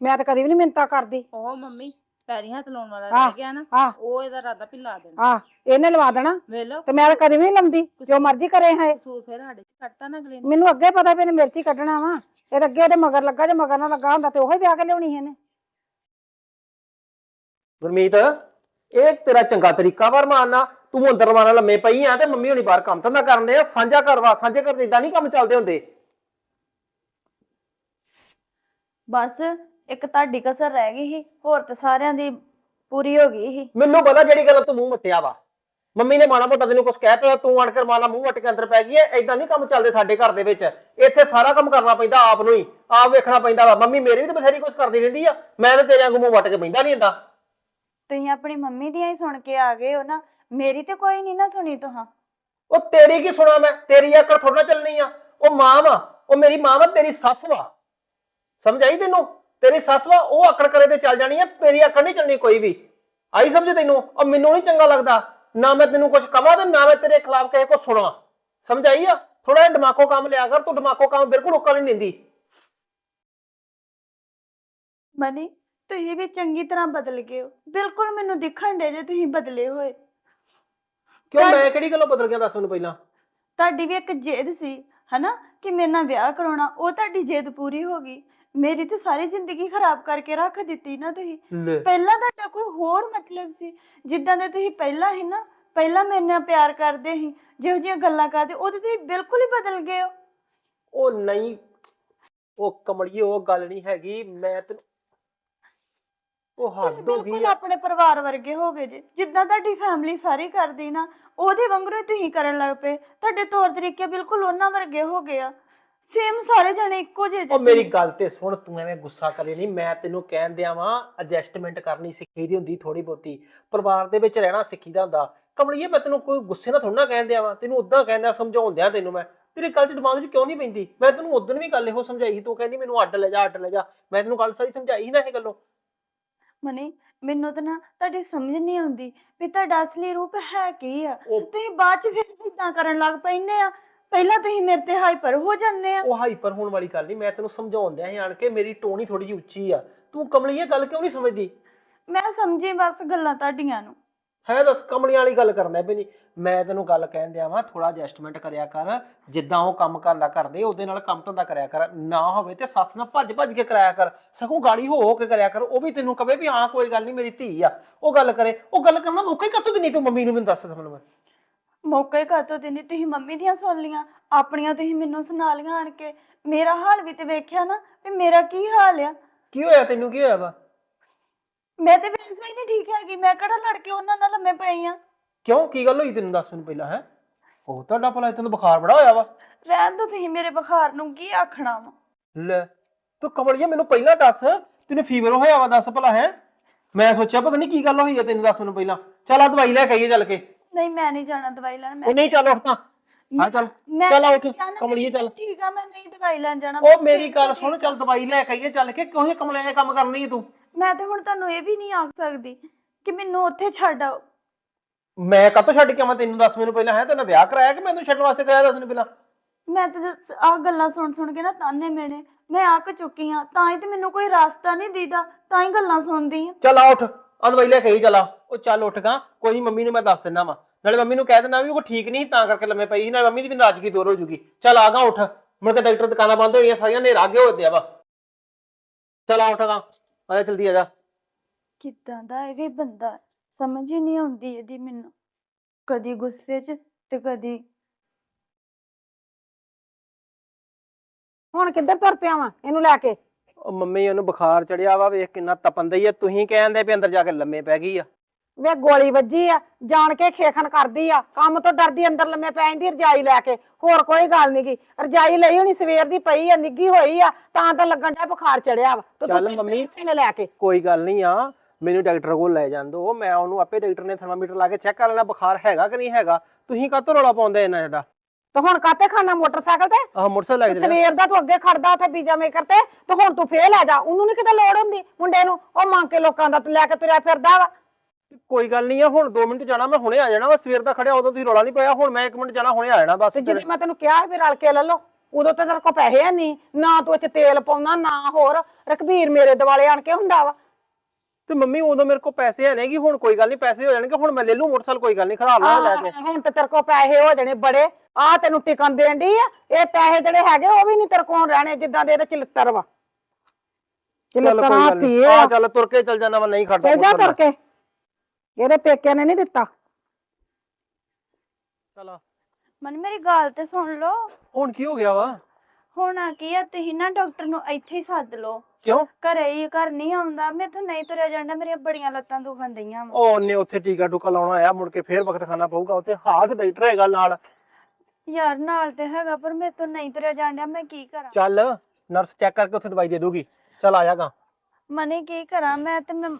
ਮੈਂ ਤਾਂ ਕਦੀ ਵੀ ਨਹੀਂ ਮਿੰਤਾਂ ਕਰਦੀ। ਉਹ ਮੰਮੀ ਪੈਰੀ ਹੱਥ ਲਾਉਣ ਵਾਲਾ ਆਹ, ਰਹਿ ਗਿਆ ਨਾ ਆਹ। ਉਹ ਇਹਦਾ ਰਾਦਾ ਪਿਲਾ ਦੇਣਾ। ਆ ਇਹਨੇ ਲਵਾ ਦੇਣਾ। ਵੇਖ ਲਓ ਤੇ ਮੈਂ ਤਾਂ ਕਦੀ ਵੀ ਨਹੀਂ ਲੰਦੀ ਜੋ ਮਰਜ਼ੀ ਕਰੇ ਹੈ ਕਸੂਰ ਫਿਰ ਸਾਡੇ ਚ ਕੱਟਤਾ ਨਾ ਅਗਲੇ ਨੇ। ਮੈਨੂੰ ਅੱਗੇ ਪਤਾ ਵੀ ਇਹਨੇ ਮਿਰਚੀ ਕੱਢਣਾ ਵਾ। ਇਹ ਤਾਂ ਅੱਗੇ ਉਹਦੇ ਮਗਰ ਲੱਗਾ ਜੇ ਮਗਰ ਨਾ ਲੱਗਾ ਹੁੰਦਾ ਤੇ ਉਹੀ ਵਿਆਹ ਕੇ ਲਿਆਉਣੀ ਸੀ ਇਹਨੇ। ਗੁਰਮੀਤ ਇਹ ਤੇਰਾ ਚੰਗਾ ਤਰੀਕਾ ਵਾ ਰਮਾਨਾ ਤੂੰ ਅੰਦਰ ਰਮਾਨਾ ਲੰਮੇ ਪਈ ਆ ਤੇ ਮੰਮੀ ਹੋਣੀ ਬਾਹਰ ਕੰਮ ਧੰਦਾ ਕਰਦੇ ਆ। ਸਾਂਝਾ ਘਰ ਵਾ ਸਾਂਝੇ ਘਰ ਇਦਾਂ ਨਹੀਂ ਕੰਮ ਚੱਲਦੇ ਹੁੰਦੇ। ਬਸ ਇੱਕ ਤੁਹਾਡੀ ਕਸਰ ਰਹਿ ਗਈ ਸੀ ਹੋਰ ਤੇ ਸਾਰਿਆਂ ਦੀ ਪੂਰੀ ਹੋ ਗਈ ਸੀ। ਮੈਨੂੰ ਪਤਾ ਜਿਹੜੀ ਗੱਲ ਤੂੰ ਮੂੰਹ ਮੱਟਿਆ ਵਾ। ਮੰਮੀ ਨੇ ਮਾਣਾ ਮੋਟਾ ਤੈਨੂੰ ਕੁਝ ਕਹਿਤਾ ਤੂੰ ਆਣ ਕੇ ਰਮਾਨਾ ਮੂੰਹ ਕੇ ਅੰਦਰ ਪੈ ਗਈ ਐ ਐਦਾਂ ਨਹੀਂ ਕੰਮ ਚੱਲਦੇ ਸਾਡੇ ਘਰ ਦੇ ਵਿੱਚ। ਇੱਥੇ ਸਾਰਾ ਕੰਮ ਕਰਨਾ ਪੈਂਦਾ ਆਪ ਨੂੰ ਹੀ ਆਪ ਵੇਖਣਾ ਪੈਂਦਾ ਵਾ। ਮੰਮੀ ਮੇਰੀ ਵੀ ਤਾਂ ਬਥੇਰੀ ਕੁਝ ਕਰਦੀ ਰਹਿੰਦੀ ਆ ਮੈਂ ਤਾਂ ਤੇਰੇ ਵਾਂਗੂ ਮੂੰਹ ਵੱਟ ਕੇ ਬੈਂਦਾ ਨਹੀਂ ਏਦਾਂ ਤੁਸੀਂ ਆਪਣੀ ਮੰਮੀ ਦੀਆਂ ਹੀ ਸੁਣ ਕੇ ਆ ਗਏ ਹੋ ਨਾ ਮੇਰੀ ਤੇ ਕੋਈ ਨਹੀਂ ਨਾ ਸੁਣੀ ਤੁਹਾਂ ਉਹ ਤੇਰੀ ਕੀ ਸੁਣਾ ਮੈਂ? ਤੇਰੀ ਆਕੜ ਥੋੜਾ ਚੱਲਣੀ ਆ। ਉਹ ਮਾਂ ਵਾ ਉਹ ਮੇਰੀ ਮਾਂ ਵਾ ਤੇਰੀ ਸੱਸ ਵਾ। ਸਮਝ ਆਈ ਤੈਨੂੰ? ਤੇਰੀ ਸੱਸ ਵਾ ਉਹ ਆਕੜ ਕਰੇ ਤੇ ਚੱਲ ਜਾਣੀ ਆ ਤੇਰੀ ਆਕੜ ਨਹੀਂ ਚੱਲਣੀ ਕੋਈ ਵੀ। ਆਈ ਸਮਝ ਤੈਨੂੰ? ਉਹ ਮੈਨੂੰ ਨਹੀਂ ਚੰਗਾ ਲੱਗਦਾ। ਨਾ ਮੈਂ ਤੈਨੂੰ ਕੁਝ ਕਵਾਂ ਤੇ ਨਾ ਮੈਂ ਤੇਰੇ ਖਿਲਾਫ ਕਿਸੇ ਕੋ ਸੁਣਾ। ਸਮਝ ਆਈ ਆ? ਥੋੜਾ ਜਿਹਾ ਦਿਮਾਗੋਂ ਕੰਮ ਲਿਆ ਕਰ ਤੂੰ ਦਿਮਾਗੋਂ ਕੰਮ ਬਿਲਕੁਲ ਉੱਕਾ ਨਹੀਂ ਨਿੰਦੀ ਮਨੀ ਤੁਸੀਂ ਵੀ ਚੰਗੀ ਤਰ੍ਹਾਂ ਬਦਲ ਗਏ ਹੋ। ਬਿਲਕੁਲ ਮੈਨੂੰ ਦਿਖਣ ਡੇ ਜੇ ਤੁਸੀਂ ਬਦਲੇ ਹੋਏ। ਕਿਉਂ। ਮੈਂ ਕਿਹੜੀ ਗੱਲੋਂ ਬਦਲ ਗਿਆ ਦੱਸ ਮੈਨੂੰ ਪਹਿਲਾਂ। ਤੁਹਾਡੀ ਵੀ ਇੱਕ ਜਿੱਦ ਸੀ ਹਨਾ ਕਿ ਮੇਰੇ ਨਾਲ ਵਿਆਹ ਕਰਾਉਣਾ ਉਹ ਤੁਹਾਡੀ ਜਿੱਦ ਪੂਰੀ ਹੋ ਗਈ। ਮੇਰੀ ਤੇ ਸਾਰੀ ਜ਼ਿੰਦਗੀ ਖਰਾਬ ਕਰਕੇ ਰੱਖ ਦਿੱਤੀ ਨਾ ਤੁਸੀਂ। ਲੈ। ਪਹਿਲਾਂ ਤੁਹਾਡਾ ਕੋਈ ਹੋਰ ਮਤਲਬ ਸੀ। ਜਿੱਦਾਂ ਦੇ ਤੁਸੀਂ ਪਹਿਲਾਂ ਸੀ ਨਾ ਪਹਿਲਾਂ ਮੇਰੇ ਨਾਲ ਪਿਆਰ ਕਰਦੇ ਸੀ ਜਿਹੋ ਜਿਹੀਆਂ ਗੱਲਾਂ ਕਰਦੇ ਉਹਦੇ ਤੁਸੀਂ ਬਿਲਕੁਲ ਹੀ ਬਦਲ ਗਏ ਹੋ। ਉਹ ਨਹੀਂ ਉਹ ਕਮਲੀਏ ਉਹ ਗੱਲ ਨਹੀਂ ਹੈਗੀ ਮੈਂ ਤੈਨੂੰ ਉਹ ਤੁਸੀਂ ਹੱਦ ਹੋ ਗਈ ਬਿਲਕੁਲ ਆ। ਆਪਣੇ ਪਰਿਵਾਰ ਵਰਗੇ ਹੋ ਗਏ ਜੇ। ਜਿੱਦਾਂ ਤੁਹਾਡੀ ਫੈਮਿਲੀ ਸਾਰੀ ਕਰਦੀ ਨਾ ਉਹਦੇ ਵਾਂਗੂ ਹੀ ਤੁਸੀਂ ਕਰਨ ਲੱਗ ਪਏ। ਤੁਹਾਡੇ ਤੌਰ ਤਰੀਕੇ ਬਿਲਕੁਲ ਉਹਨਾਂ ਵਰਗੇ ਹੋ ਗਏ ਆ। ਸੇਮ ਸਾਰੇ ਜਣੇ ਇੱਕੋ ਜਿਹੇ ਜੇ ਉਹ ਮੇਰੀ। ਗੱਲ ਤੇ ਸੁਣ ਤੂੰ ਐਵੇਂ ਗੁੱਸਾ ਕਰੇ ਨਹੀਂ ਮੈਂ ਤੈਨੂੰ ਕਹਿਣ ਦਿਆਂ ਵਾਂ ਐਡਜਸਟਮੈਂਟ ਕਰਨੀ ਸਿੱਖੀ ਦੀ ਹੁੰਦੀ ਥੋੜੀ ਬਹੁਤੀ ਪਰਿਵਾਰ ਦੇ ਵਿੱਚ ਰਹਿਣਾ ਸਿੱਖੀਦਾ ਹੁੰਦਾ। ਕਮਲੀਏ ਮੈਂ ਤੈਨੂੰ ਕੋਈ ਗੁੱਸੇ ਨਾਲ ਥੋੜਾ ਕਹਿਣ ਦਿਆਂ ਵਾਂ ਤੈਨੂੰ ਉਦਾਂ ਕਹਿੰਦਾ ਸਮਝਾਉਣ ਦਿਆਂ ਤੈਨੂੰ ਮੈਂ। ਤੇਰੀ ਗੱਲ 'ਚ ਦਿਮਾਗ 'ਚ ਕਿਉਂ ਨਹੀਂ ਪੈਂਦੀ? ਮੈਂ ਤੈਨੂੰ ਉਦੋਂ ਵੀ ਗੱਲ ਇਹੋ ਸਮਝਾਈ ਸੀ ਤੂੰ ਕਹਿੰਦੀ ਮੈਨੂੰ ਅੱਡ ਲੈ ਜਾ ਅੱਡ ਲੈ ਜਾ ਮੈਂ ਤੈਨੂੰ ਗੱਲ ਸਾਰੀ ਸਮਝਾਈ ਸੀ ਨਾ ਇਹ ਗੱਲੋਂ। ਮਨੀ ਮੈਨੂੰ ਤਾਂ ਨਾ ਤੁਹਾਡੀ ਸਮਝ ਨਹੀਂ ਆਉਂਦੀ ਵੀ ਤੁਹਾਡਾ ਅਸਲੀ ਰੂਪ ਹੈ ਕੀ ਆ? ਉਹ ਤੁਸੀਂ ਬਾਅਦ ਚ ਫਿਰ ਇਦਾਂ ਕਰਨ ਲੱਗ ਪੈਂਦੇ ਆ? ਪਹਿਲਾਂ ਤੁਸੀਂ ਮੇਰੇ ਤੇ ਹਾਈਪਰ ਹੋ ਜਾਂਦੇ ਆ। ਉਹ ਹਾਈਪਰ ਹੋਣ ਵਾਲੀ ਗੱਲ ਨਹੀਂ ਮੈਂ ਤੈਨੂੰ ਸਮਝਾਉਣ ਦਿਆਂ ਸੀ ਆਣ ਕੇ ਮੇਰੀ ਟੋਨ ਹੀ ਥੋੜੀ ਜਿਹੀ ਉੱਚੀ ਆ। ਤੂੰ ਕਮਲੀਏ ਗੱਲ ਕਿਉਂ ਨਹੀਂ ਸਮਝਦੀ? ਮੈਂ ਸਮਝੀ ਬਸ ਗੱਲਾਂ ਤੁਹਾਡੀਆਂ ਨੂੰ। ਹੈ ਦੱਸ ਕਮਲੀਆਂ ਵਾਲੀ ਗੱਲ ਕਰਨਾ ਨਹੀਂ। ਮੈਂ ਤੈਨੂੰ ਗੱਲ ਕਹਿਣ ਦਿਆ ਵਾਂ ਥੋੜਾ ਐਡਜਸਟਮੈਂਟ ਕਰਿਆ ਕਰ। ਜਿੱਦਾਂ ਉਹ ਕੰਮ ਕਰਦਾ ਕਰਦੇ ਉਹਦੇ ਨਾਲ ਕੰਮ ਧੰਦਾ ਕਰਿਆ ਕਰ। ਨਾ ਹੋਵੇ ਤੇ ਸੱਸ ਨਾਲ ਭੱਜ ਭੱਜ ਕੇ ਕਰਾਇਆ ਕਰ। ਸਗੋਂ ਗਾਲੀ ਹੋ ਹੋ ਕੇ ਕਰਿਆ ਕਰ। ਉਹ ਵੀ ਤੈਨੂੰ ਕਵੇ ਵੀ ਹਾਂ ਕੋਈ ਗੱਲ ਨਹੀਂ ਮੇਰੀ ਧੀ ਆ। ਉਹ ਗੱਲ ਕਰੇ। ਉਹ ਗੱਲ ਕਰਨ ਮੌਕਾ ਹੀ ਕੱਤੋਂ ਦਿੰਦੀ ਤੂੰ ਮੰਮੀ ਨੂੰ ਮੈਨੂੰ ਦੱਸ ਮੈਨੂੰ ਮੈਂ? ਮੌਕੇ ਕਾਤੋਂ ਦਿੰਦੀ ਤੁਸੀਂ ਮੰਮੀ ਦੀਆਂ ਸੁਣ ਲੀਆਂ ਆਪਣੀਆਂ ਤੁਸੀਂ ਮੈਨੂੰ ਸੁਣਾ ਲੀਆਂ ਆਣ ਕੇ। ਮੇਰਾ ਹਾਲ ਵੀ ਤੇ ਵੇਖਿਆ ਨਾ ਵੀ ਮੇਰਾ ਕੀ ਹਾਲ ਆ? ਕੀ ਹੋਇਆ ਤੈਨੂੰ ਕੀ ਹੋਇਆ ਵਾ? ਮੈਂ ਤੇ ਵੈਸੇ ਹੀ ਨਹੀਂ ਠੀਕ ਹੈਗੀ ਮੈਂ ਕਿਹੜਾ ਲੜ ਕੇ ਉਹਨਾਂ ਨਾਲ ਲੰਮੇ ਪਈ ਆ? ਕਿਉਂ? ਕੀ ਗੱਲ ਹੋਈ ਤੈਨੂੰ ਦੱਸ ਮੈਨੂੰ ਪਹਿਲਾਂ ਹੈ? ਉਹ ਤੁਹਾਡਾ ਭਲਾ ਤੈਨੂੰ ਬੁਖਾਰ ਬੜਾ ਹੋਇਆ ਵਾ। ਰਹਿਣ ਦੋ ਤੁਸੀਂ ਮੇਰੇ ਬੁਖਾਰ ਨੂੰ ਕੀ ਆਖਣਾ ਵਾ? ਲੈ ਤੂੰ ਕਮਲੀਏ ਮੈਨੂੰ ਪਹਿਲਾਂ ਦੱਸ ਤੈਨੂੰ ਫੀਵਰ ਹੋਇਆ ਵਾ ਦੱਸ ਭਲਾ ਹੈ? ਮੈਂ ਸੋਚਿਆ ਪਤਾ ਨਹੀਂ ਕੀ ਗੱਲ ਹੋਈ ਆ ਤੈਨੂੰ ਦੱਸ ਮੈਨੂੰ ਪਹਿਲਾਂ। ਚੱਲ ਆ ਦਵਾਈ ਲੈ ਕੇ ਆਈਏ ਚੱਲ ਕੇ। ਨਹੀਂ ਮੈਂ ਨਹੀਂ ਜਾਣਾ ਦਵਾਈ ਲੈਣ ਮੈਂ ਉਹ ਨਹੀਂ ਚੱਲ ਉੱਠ ਤਾਂ। ਹਾਂ ਚੱਲ। ਮੈਂ ਚੱਲ ਉੱਠ ਕਿਹਾ ਨਾ, ਕਮਲੀਏ ਚੱਲ। ਠੀਕ ਆ ਮੈਂ ਨਹੀਂ ਦਵਾਈ ਲੈਣ ਜਾਣਾ ਉਹ ਬਸ ਮੇਰੀ ਗੱਲ ਸੁਣ ਚੱਲ ਦਵਾਈ ਲੈ ਕੇ ਆਈਏ ਚੱਲ ਕੇ ਕਿਉਂ ਕਮਲੇ ਦੇ ਕੰਮ ਕਰਨੀ ਹੈ ਤੂੰ? ਮੈਂ ਤੇ ਹੁਣ ਤੁਹਾਨੂੰ ਇਹ ਵੀ ਨਹੀਂ ਆਖ ਸਕਦੀ ਕਿ ਮੈਨੂੰ ਉੱਥੇ ਛੱਡ ਆਓ। ਮੈਂ ਕਾਹਤੋਂ ਛੱਡ ਕੇ ਆਵਾਂ? ਤੈਨੂੰ ਦੱਸ ਮੈਨੂੰ ਪਹਿਲਾਂ ਹੈ ਤੈਨੂੰ ਵਿਆਹ ਕਰਾਇਆ ਕਿ ਮੈਨੂੰ ਛੱਡਣ ਵਾਸਤੇ ਕਰਾਇਆ ਦੱਸ ਮੈਨੂੰ ਪਹਿਲਾਂ? ਮੈਂ ਤੇ ਆ ਗੱਲਾਂ ਸੁਣ ਸੁਣ ਕੇ ਨਾ ਤਾਨੇ ਮੇਣੇ ਮੈਂ ਅੱਕ ਚੁੱਕੀ ਆ ਤਾਂ ਹੀ ਤੇ ਮੈਨੂੰ ਕੋਈ ਰਾਸਤਾ ਨਹੀਂ ਦੀਦਾ ਤਾਂ ਹੀ ਗੱਲਾਂ ਸੁਣਦੀ ਆ। ਚੱਲ ਆ ਉੱਠ ਆ ਦਵਾਈ ਲੈ ਕੇ ਆਈ ਚੱਲ ਆ। ਉਹ ਚੱਲ ਉੱਠ ਗਾ ਕੋਈ ਨੀ ਮੰਮੀ ਨੂੰ ਮੈਂ ਦੱਸ ਦਿੰਦਾ ਵਾ। ਨਾਲੇ ਮੰਮੀ ਨੂੰ ਕਹਿ ਦਿੰਦਾ ਵੀ ਉਹ ਠੀਕ ਨਹੀਂ ਤਾਂ ਕਰਕੇ ਲੰਮੇ ਪਈ ਸੀ ਨਾਲੇ ਮੰਮੀ ਦੀ ਵੀ ਨਾਰਾਜ਼ਗੀ ਦੂਰ ਹੋ ਜੂਗੀ। ਚੱਲ ਆ ਗਾ ਉੱਠ। ਮੁੜ ਕੇ ਡਾਕਟਰ ਦੁਕਾਨਾਂ ਬੰਦ ਹੋਣੀਆਂ ਸਾਰੀਆਂ ਹਨੇਰਾ ਅੱਗੇ ਹੋ ਗਿਆ ਵਾ। ਚੱਲ ਆ ਉੱਠ ਗਾ। ਆ ਜਾ ਜਲਦੀ ਆ ਜਾ। ਕਿੱਦਾਂ ਦਾ ਇਹ ਵੀ ਬੰਦਾ ਸਮਝ ਹੀ ਨਹੀਂ ਆਉਂਦੀ ਇਹਦੀ ਮੈਨੂੰ। ਕਦੀ ਗੁੱਸੇ 'ਚ ਤੇ ਕਦੀ ਹੁਣ ਕਿੱਧਰ ਤੁਰ ਪਿਆ ਵਾਂ? ਇਹਨੂੰ ਲੈ ਕੇ। ਉਹ ਮੰਮੀ ਉਹਨੂੰ ਬੁਖਾਰ ਚੜਿਆ ਵਾ ਵੇਖ ਕਿੰਨਾ ਤਪਨ ਦਈ ਆ। ਤੁਸੀਂ ਕਹਿੰਦੇ ਵੀ ਅੰਦਰ ਜਾ ਕੇ ਲੰਮੇ ਪੈ ਗਈ ਆ। ਵੇ ਗੋਲੀ ਵੱਜੀ ਆ ਜਾਣ ਕੇ ਖੇਖਣ ਕਰਦੀ ਆ ਕੰਮ ਤੋਂ ਡਰਦੀ ਅੰਦਰ ਲੰਮੇ ਪੈ ਜਾਂਦੀ ਰਜਾਈ ਲੈ ਕੇ ਹੋਰ ਕੋਈ ਗੱਲ ਨੀ ਗੀ ਰਜਾਈ ਲਈ ਹੋਣੀ ਸਵੇਰ ਦੀ ਪਈ ਆ ਨਿੱਗੀ ਹੋਈ ਆ ਤਾਂ ਤਾਂ ਲੱਗਣ ਡਿਆ ਬੁਖਾਰ ਚੜਿਆ ਵਾ ਤੇ ਚੱਲ ਮੰਮੀ। ਨੇ ਲੈ ਕੇ ਕੋਈ ਗੱਲ ਨਹੀਂ ਆ ਮੈਨੂੰ ਡਾਕਟਰ ਕੋਲ ਲੈ ਜਾਂਦੋ ਮੈਂ ਉਹਨੂੰ ਆਪੇ ਡਾਕਟਰ ਨੇ ਥਰਮਾਮੀਟਰ ਲਾ ਕੇ ਚੈੱਕ ਕਰ ਲੈਣਾ ਬੁਖਾਰ ਹੈਗਾ ਕਿ ਨਹੀਂ ਹੈਗਾ ਤੁਸੀਂ ਕਾਹਤੋਂ ਰੌਲਾ ਪਾਉਂਦੇ ਇਹਨਾਂ ਜਿਹੜਾ ਤੇ ਹੁਣ ਕਾਤੇ ਖਾਣਾ ਮੋਟਰਸਾਈਕਲ ਤੇ ਆਹ ਮੋਟਰਸਾਈਕਲ ਲੈ ਕੇ। ਸਵੇਰ ਦਾ ਤੂੰ ਅੱਗੇ ਖੜਦਾ ਉੱਥੇ ਪੀਜਾ ਮੇਕਰ ਤੇ ਤੇ ਹੁਣ ਤੂੰ ਫੇਰ ਲੈ ਜਾ ਉਹਨੂੰ ਨੀ ਕਿਤੇ ਲੋੜ ਹੁੰਦੀ ਮੁੰਡੇ ਨੂੰ ਉਹ ਮੰਗ ਕੇ ਲੋਕਾਂ ਦਾ ਲੈ ਕੇ ਤੁਰਿਆ ਫਿਰਦਾ ਵਾ ਕੋਈ ਗੱਲ ਨਹੀਂ ਆ ਹੁਣ 2 ਮਿੰਟ ਜਾਣਾ ਮੈਂ ਹੁਣੇ ਆ ਜਾਣਾ ਵਾ ਸਵੇਰ ਦਾ ਖੜਿਆ ਉਦੋਂ ਤੁਸੀਂ ਰੌਲਾ ਨਹੀਂ ਪਾਇਆ ਹੁਣ ਮੈਂ 1 ਮਿੰਟ ਜਾਣਾ ਹੁਣੇ ਆ ਜਾਣਾ ਬਸ ਤੇ ਮੈਂ ਤੈਨੂੰ ਕਿਹਾ ਸੀ ਵੀ ਰਲ ਕੇ ਲੈ ਲਓ ਉਦੋਂ ਤੇ ਤੇਰੇ ਕੋਲ ਪੈਸੇ ਹੈ ਨਹੀਂ ਨਾ ਤੂੰ ਇੱਥੇ ਤੇਲ ਪਾਉਣਾ ਨਾ ਹੋਰ ਰਕਬੀਰ ਮੇਰੇ ਦਿਵਾਲੇ ਆਣ ਕੇ ਹੁੰਦਾ ਵਾ। ਤੇ ਮੰਮੀ ਉਦੋਂ ਮੇਰੇ ਕੋਲ ਪੈਸੇ ਹੈ ਨਹੀਂਗੀ ਹੁਣ ਕੋਈ ਗੱਲ ਨਹੀਂ ਪੈਸੇ ਹੋ ਜਾਣਗੇ ਹੁਣ ਮੈਂ ਲੈ ਲੂ ਮੋਟਰਸਾਈਕਲ ਕੋਈ ਗੱਲ ਨਹੀਂ ਖੜਾ ਲਾ ਲੈ ਕੇ। ਆਹ, ਹੁਣ ਤੇ ਤੇਰੇ ਕੋਲ ਪੈਸੇ ਹੋ ਜਾਣੇ ਬੜੇ ਆ ਤੈਨੂੰ ਟਿਕਣ ਦੇਣ ਦੀ ਆ ਇਹ ਪੈਸੇ ਜਿਹੜੇ ਹੈਗੇ ਉਹ ਵੀ ਨਹੀਂ ਤੇਰੇ ਕੋਲ ਰਹਿਣੇ ਜਿੱਦਾਂ ਦੇ ਇਹਦੇ ਚਲਿੱਤਰ ਵਾ। ਚੱਲ ਚਲਿੱਤਰ ਕੋਈ ਗੱਲ ਹਾਥੀ ਨੀ। ਆ ਆ। ਚੱਲ ਤੁਰ ਕੇ ਚੱਲ ਜਾਣਾ ਵਾ ਨਹੀਂ ਖੜਦਾ ਚੱਲ ਜਾ ਮੋਟਰਸਾਈਕਲ। ਤੁਰ ਕੇ। ਇਹਦੇ ਪੇਕਿਆਂ ਨੇ ਨਹੀਂ ਦਿੱਤਾ। ਚੱਲ ਆ। ਮਨ ਮੇਰੀ ਗੱਲ ਤੇ ਸੁਣ ਲਓ। ਹੁਣ ਕੀ ਹੋ ਗਿਆ ਵਾ? ਹੋਣਾ ਕੀ ਆ ਤੁਸੀਂ ਨਾ ਡਾਕਟਰ ਨੂੰ ਇੱਥੇ ਹੀ ਸੱਦ ਲਓ। ਕਿਉਂ? ਘਰੇ ਹੀ ਘਰ ਨਹੀਂ ਆਉਂਦਾ। ਮੈਥੋਂ ਨਹੀਂ ਤੁਰਿਆ ਜਾਂਦਾ ਮੇਰੀਆਂ ਬੜੀਆਂ ਲੱਤਾਂ ਦੁਖਣ ਦਈਆਂ ਵਾ। ਉਹ ਉਹਨੇ ਉੱਥੇ ਟੀਕਾ ਟੂਕਾ ਲਾਉਣਾ ਆ ਮੁੜ ਕੇ ਫੇਰ ਵਕਤ ਖਾਣਾ ਪਊਗਾ। ਉੱਥੇ ਹਾਥ ਡਾਕਟਰ ਹੈਗਾ ਨਾਲ। ਯਾਰ ਨਾਲ ਤੇ ਹੈਗਾ ਪਰ ਮੈਥੋਂ ਨਹੀਂ ਤੁਰਿਆ ਜਾਂਦਾ ਮੈਂ ਕੀ ਕਰਾਂ? ਚੱਲ ਨਰਸ ਚੈੱਕ ਕਰਕੇ ਉੱਥੇ ਦਵਾਈ ਦੇ ਦੂਗੀ। ਚੱਲ ਆ ਜਾਗਾ ਮਨੇ ਕੀ ਕਰਾਂ? ਮੈਂ ਤੇ ਮੈਂ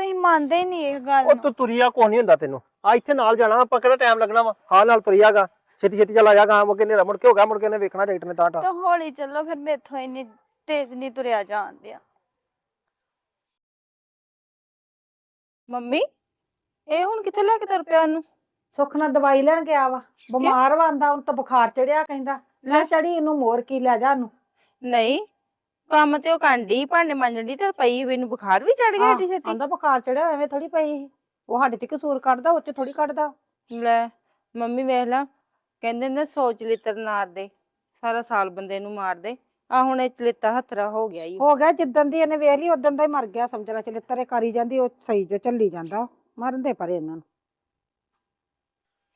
ਤੁਸੀਂ ਮੰਨਦੇ ਹੀ ਨਹੀਂ ਇਹ ਗੱਲ ਉਹ ਨੂੰ। ਤੂੰ ਤੁਰਿਆ ਕੋ ਨਹੀਂ ਹੁੰਦਾ ਤੈਨੂੰ। ਆ ਇੱਥੇ ਨਾਲ ਜਾਣਾ ਆਪਾਂ ਕਿਹੜਾ ਟਾਈਮ ਲੱਗਣਾ ਵਾ? ਹਾਂ ਨਾਲ ਤੁਰਿਆਗਾ ਛੇਤੀ ਛੇਤੀ ਚੱਲ ਆ ਜਾਗਾ ਮੁੜ ਕੇ ਨੇਰਾ ਮੁੜ ਕੇ ਹੋ ਗਿਆ ਮੁੜ ਕੇ ਨੇ ਵੇਖਣਾ ਡਾਕਟਰ ਨੇ ਤਾਂ ਤਾਂ। ਹੌਲੀ ਚੱਲੋ ਫਿਰ ਮੈਥੋਂ ਇੰਨੀ ਤੇਜ਼ ਨਹੀਂ ਤੁਰਿਆ ਜਾਂਦਿਆ ਮੰਮੀ ਇਹ ਹੁਣ ਕਿੱਥੇ ਲੈ ਕੇ ਤੁਰ ਪਿਆ ਉਹਨੂੰ? ਸੁੱਖ ਨਾਲ ਦਵਾਈ ਲੈਣ ਗਿਆ ਵਾ। ਬਿਮਾਰ ਵਾਂਦਾ ਉਹਨੂੰ ਤਾਂ ਬੁਖਾਰ ਚੜਿਆ ਕਹਿੰਦਾ। ਲੈ। ਚੜੀ ਇਹਨੂੰ ਮੋਰ ਕੀ ਲੈ ਜਾ ਇਹਨੂੰ ਨਹੀਂ ਕੰਮ ਤੇ ਉਹ ਕਾਂਡੀ ਭਾਂਡੇ ਮਾਂਜਣ ਦੀ ਤੇ ਪਈ ਮੈਨੂੰ ਬੁਖਾਰ ਵੀ ਚੜ ਗਿਆ ਏਡੀ ਛੇਤੀ। ਆਂਦਾ ਬੁਖਾਰ ਚੜਿਆ ਐਵੇਂ ਥੋੜੀ ਪਈ ਸੀ। ਉਹ ਸਾਡੇ ਚ ਕਸੂਰ ਕੱਢਦਾ ਉਹ ਚ ਥੋੜੀ ਕੱਢਦਾ। ਲੈ ਮੰਮੀ ਵੇਖ ਲਾ ਕਹਿੰਦੇ ਨੇ ਸੋਚ ਲਿੱਤਰ ਨਾਰ ਦੇ ਸਾਰਾ ਸਾਲ ਬੰਦੇ ਨੂੰ ਮਾਰ ਦੇ। ਆ ਹੁਣ ਇਹ ਚਲਿੱਤਾ ਹੱਥਰਾ ਹੋ ਗਿਆ ਈ। ਹੋ ਗਿਆ ਜਿੱਦਣ ਦੀ ਇਹਨੇ ਵੇਖ ਲਈ ਉਦੋਂ ਦਾ ਹੀ ਮਰ ਗਿਆ ਸਮਝਣਾ ਚਲਿੱਤਰੇ ਕਰੀ ਜਾਂਦੀ ਉਹ ਸਹੀ ਜੋ ਚੱਲੀ ਜਾਂਦਾ ਮਰਨ ਦੇ ਪਰੇ ਇਹਨਾਂ ਨੂੰ।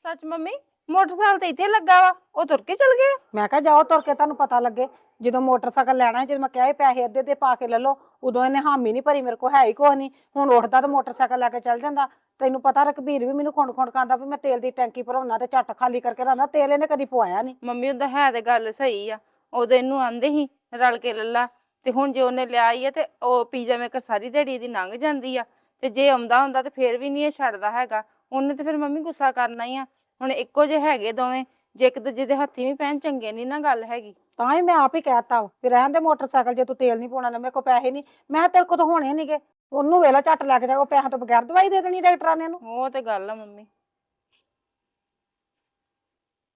ਸੱਚ ਮੰਮੀ ਮੋਟਰਸਾਈਕਲ ਤੇ ਇੱਥੇ ਲੱਗਾ ਵਾ ਉਹ ਤੁਰ ਕੇ ਚਲ ਗਿਆ। ਮੈਂ ਕਿਹਾ ਜਾਓ ਤੁਰ ਕੇ ਤੁਹਾਨੂੰ ਪਤਾ ਲੱਗੇ ਜਦੋਂ ਮੋਟਰਸਾਈਕਲ ਲੈਣਾ ਸੀ, ਜਦੋਂ ਮੈਂ ਕਿਹਾ ਇਹ ਪੈਸੇ ਅੱਧੇ ਦੇ ਪਾ ਕੇ ਲੈ ਲਓ ਉਦੋਂ ਇਹਨੇ ਹਾਮੀ ਨਹੀਂ ਭਰੀ ਮੇਰੇ ਕੋਲ ਹੈ ਹੀ ਕੁਛ ਨਹੀਂ। ਹੁਣ ਉੱਠਦਾ ਤਾਂ ਮੋਟਰਸਾਈਕਲ ਲੈ ਕੇ ਚੱਲ ਜਾਂਦਾ। ਤੈਨੂੰ ਪਤਾ ਰਕਬੀਰ ਵੀ ਮੈਨੂੰ ਖੁੰਡ ਖੁੰਡ ਕਹਿੰਦਾ ਵੀ ਮੈਂ ਤੇਲ ਦੀ ਟੈਂਕੀ ਭਰਾਉਣਾ ਤੇ ਝੱਟ ਖਾਲੀ ਕਰਕੇ ਰਹਿੰਦਾ ਤੇਲ ਇਹਨੇ ਕਦੀ ਪਵਾਇਆ ਨਹੀਂ। ਮੰਮੀ ਉਹਦਾ ਹੈ ਤੇ ਗੱਲ ਸਹੀ ਆ। ਉਦੋਂ ਇਹਨੂੰ ਆਂਦੇ ਸੀ ਰਲ ਕੇ ਲੱਲਾ। ਤੇ ਹੁਣ ਜੇ ਉਹਨੇ ਲਿਆ ਹੀ ਆ ਤੇ ਉਹ ਪੀਜ਼ਾ ਮੇਕਰ ਸਾਰੀ ਦਿਹਾੜੀ ਦੀ ਲੰਘ ਜਾਂਦੀ ਆ। ਤੇ ਜੇ ਆਉਂਦਾ ਹੁੰਦਾ ਤੇ ਫੇਰ ਵੀ ਨਹੀਂ ਇਹ ਛੱਡਦਾ ਹੈਗਾ। ਉਹਨੇ ਤੇ ਫਿਰ ਮੰਮੀ ਗੁੱਸਾ ਕਰਨਾ ਹੀ ਆ। ਹੁਣ ਇੱਕੋ ਜਿਹੇ ਹੈਗੇ ਦੋਵੇਂ ਜੇ ਇੱਕ ਦੂਜੇ ਦੇ ਹੱਥੀ ਵੀ ਪੈਣ ਚੰਗੇ ਨਹੀਂ ਨਾ ਗੱਲ ਹੈਗੀ। ਤਾਂ ਹੀ ਮੈਂ ਆਪ ਹੀ ਕਹਿਤਾ ਵੀ ਰਹਿਣ ਦੇ ਮੋਟਰਸਾਈਕਲ ਜੇ ਤੂੰ ਤੇਲ ਨਹੀਂ ਪਾਉਣਾ ਨਾ ਮੇਰੇ ਕੋਲ ਪੈਸੇ ਨਹੀਂ। ਮੈਂ ਕਿਹਾ ਤੇਰੇ ਕੋਲ ਤਾਂ ਹੋਣੇ ਨਹੀਂਗੇ। ਉਹਨੂੰ ਵੇਲਾ ਝੱਟ ਲੈ ਕੇ ਜਾ ਉਹ ਪੈਸਿਆਂ ਤੋਂ ਬਗੈਰ ਦਵਾਈ ਦੇ ਦੇਣੀ ਡਾਕਟਰਾਂ ਨੇ। ਇਹਨੂੰ ਉਹ ਤੇ ਗੱਲ ਆ ਮੰਮੀ।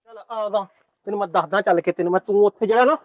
ਚੱਲ ਆਉਦਾ ਤੈਨੂੰ ਮੈਂ ਦੱਸਦਾ ਚੱਲ ਕੇ ਤੈਨੂੰ ਮੈਂ ਤੂੰ ਉੱਥੇ ਜਿਹੜਾ ਨਾ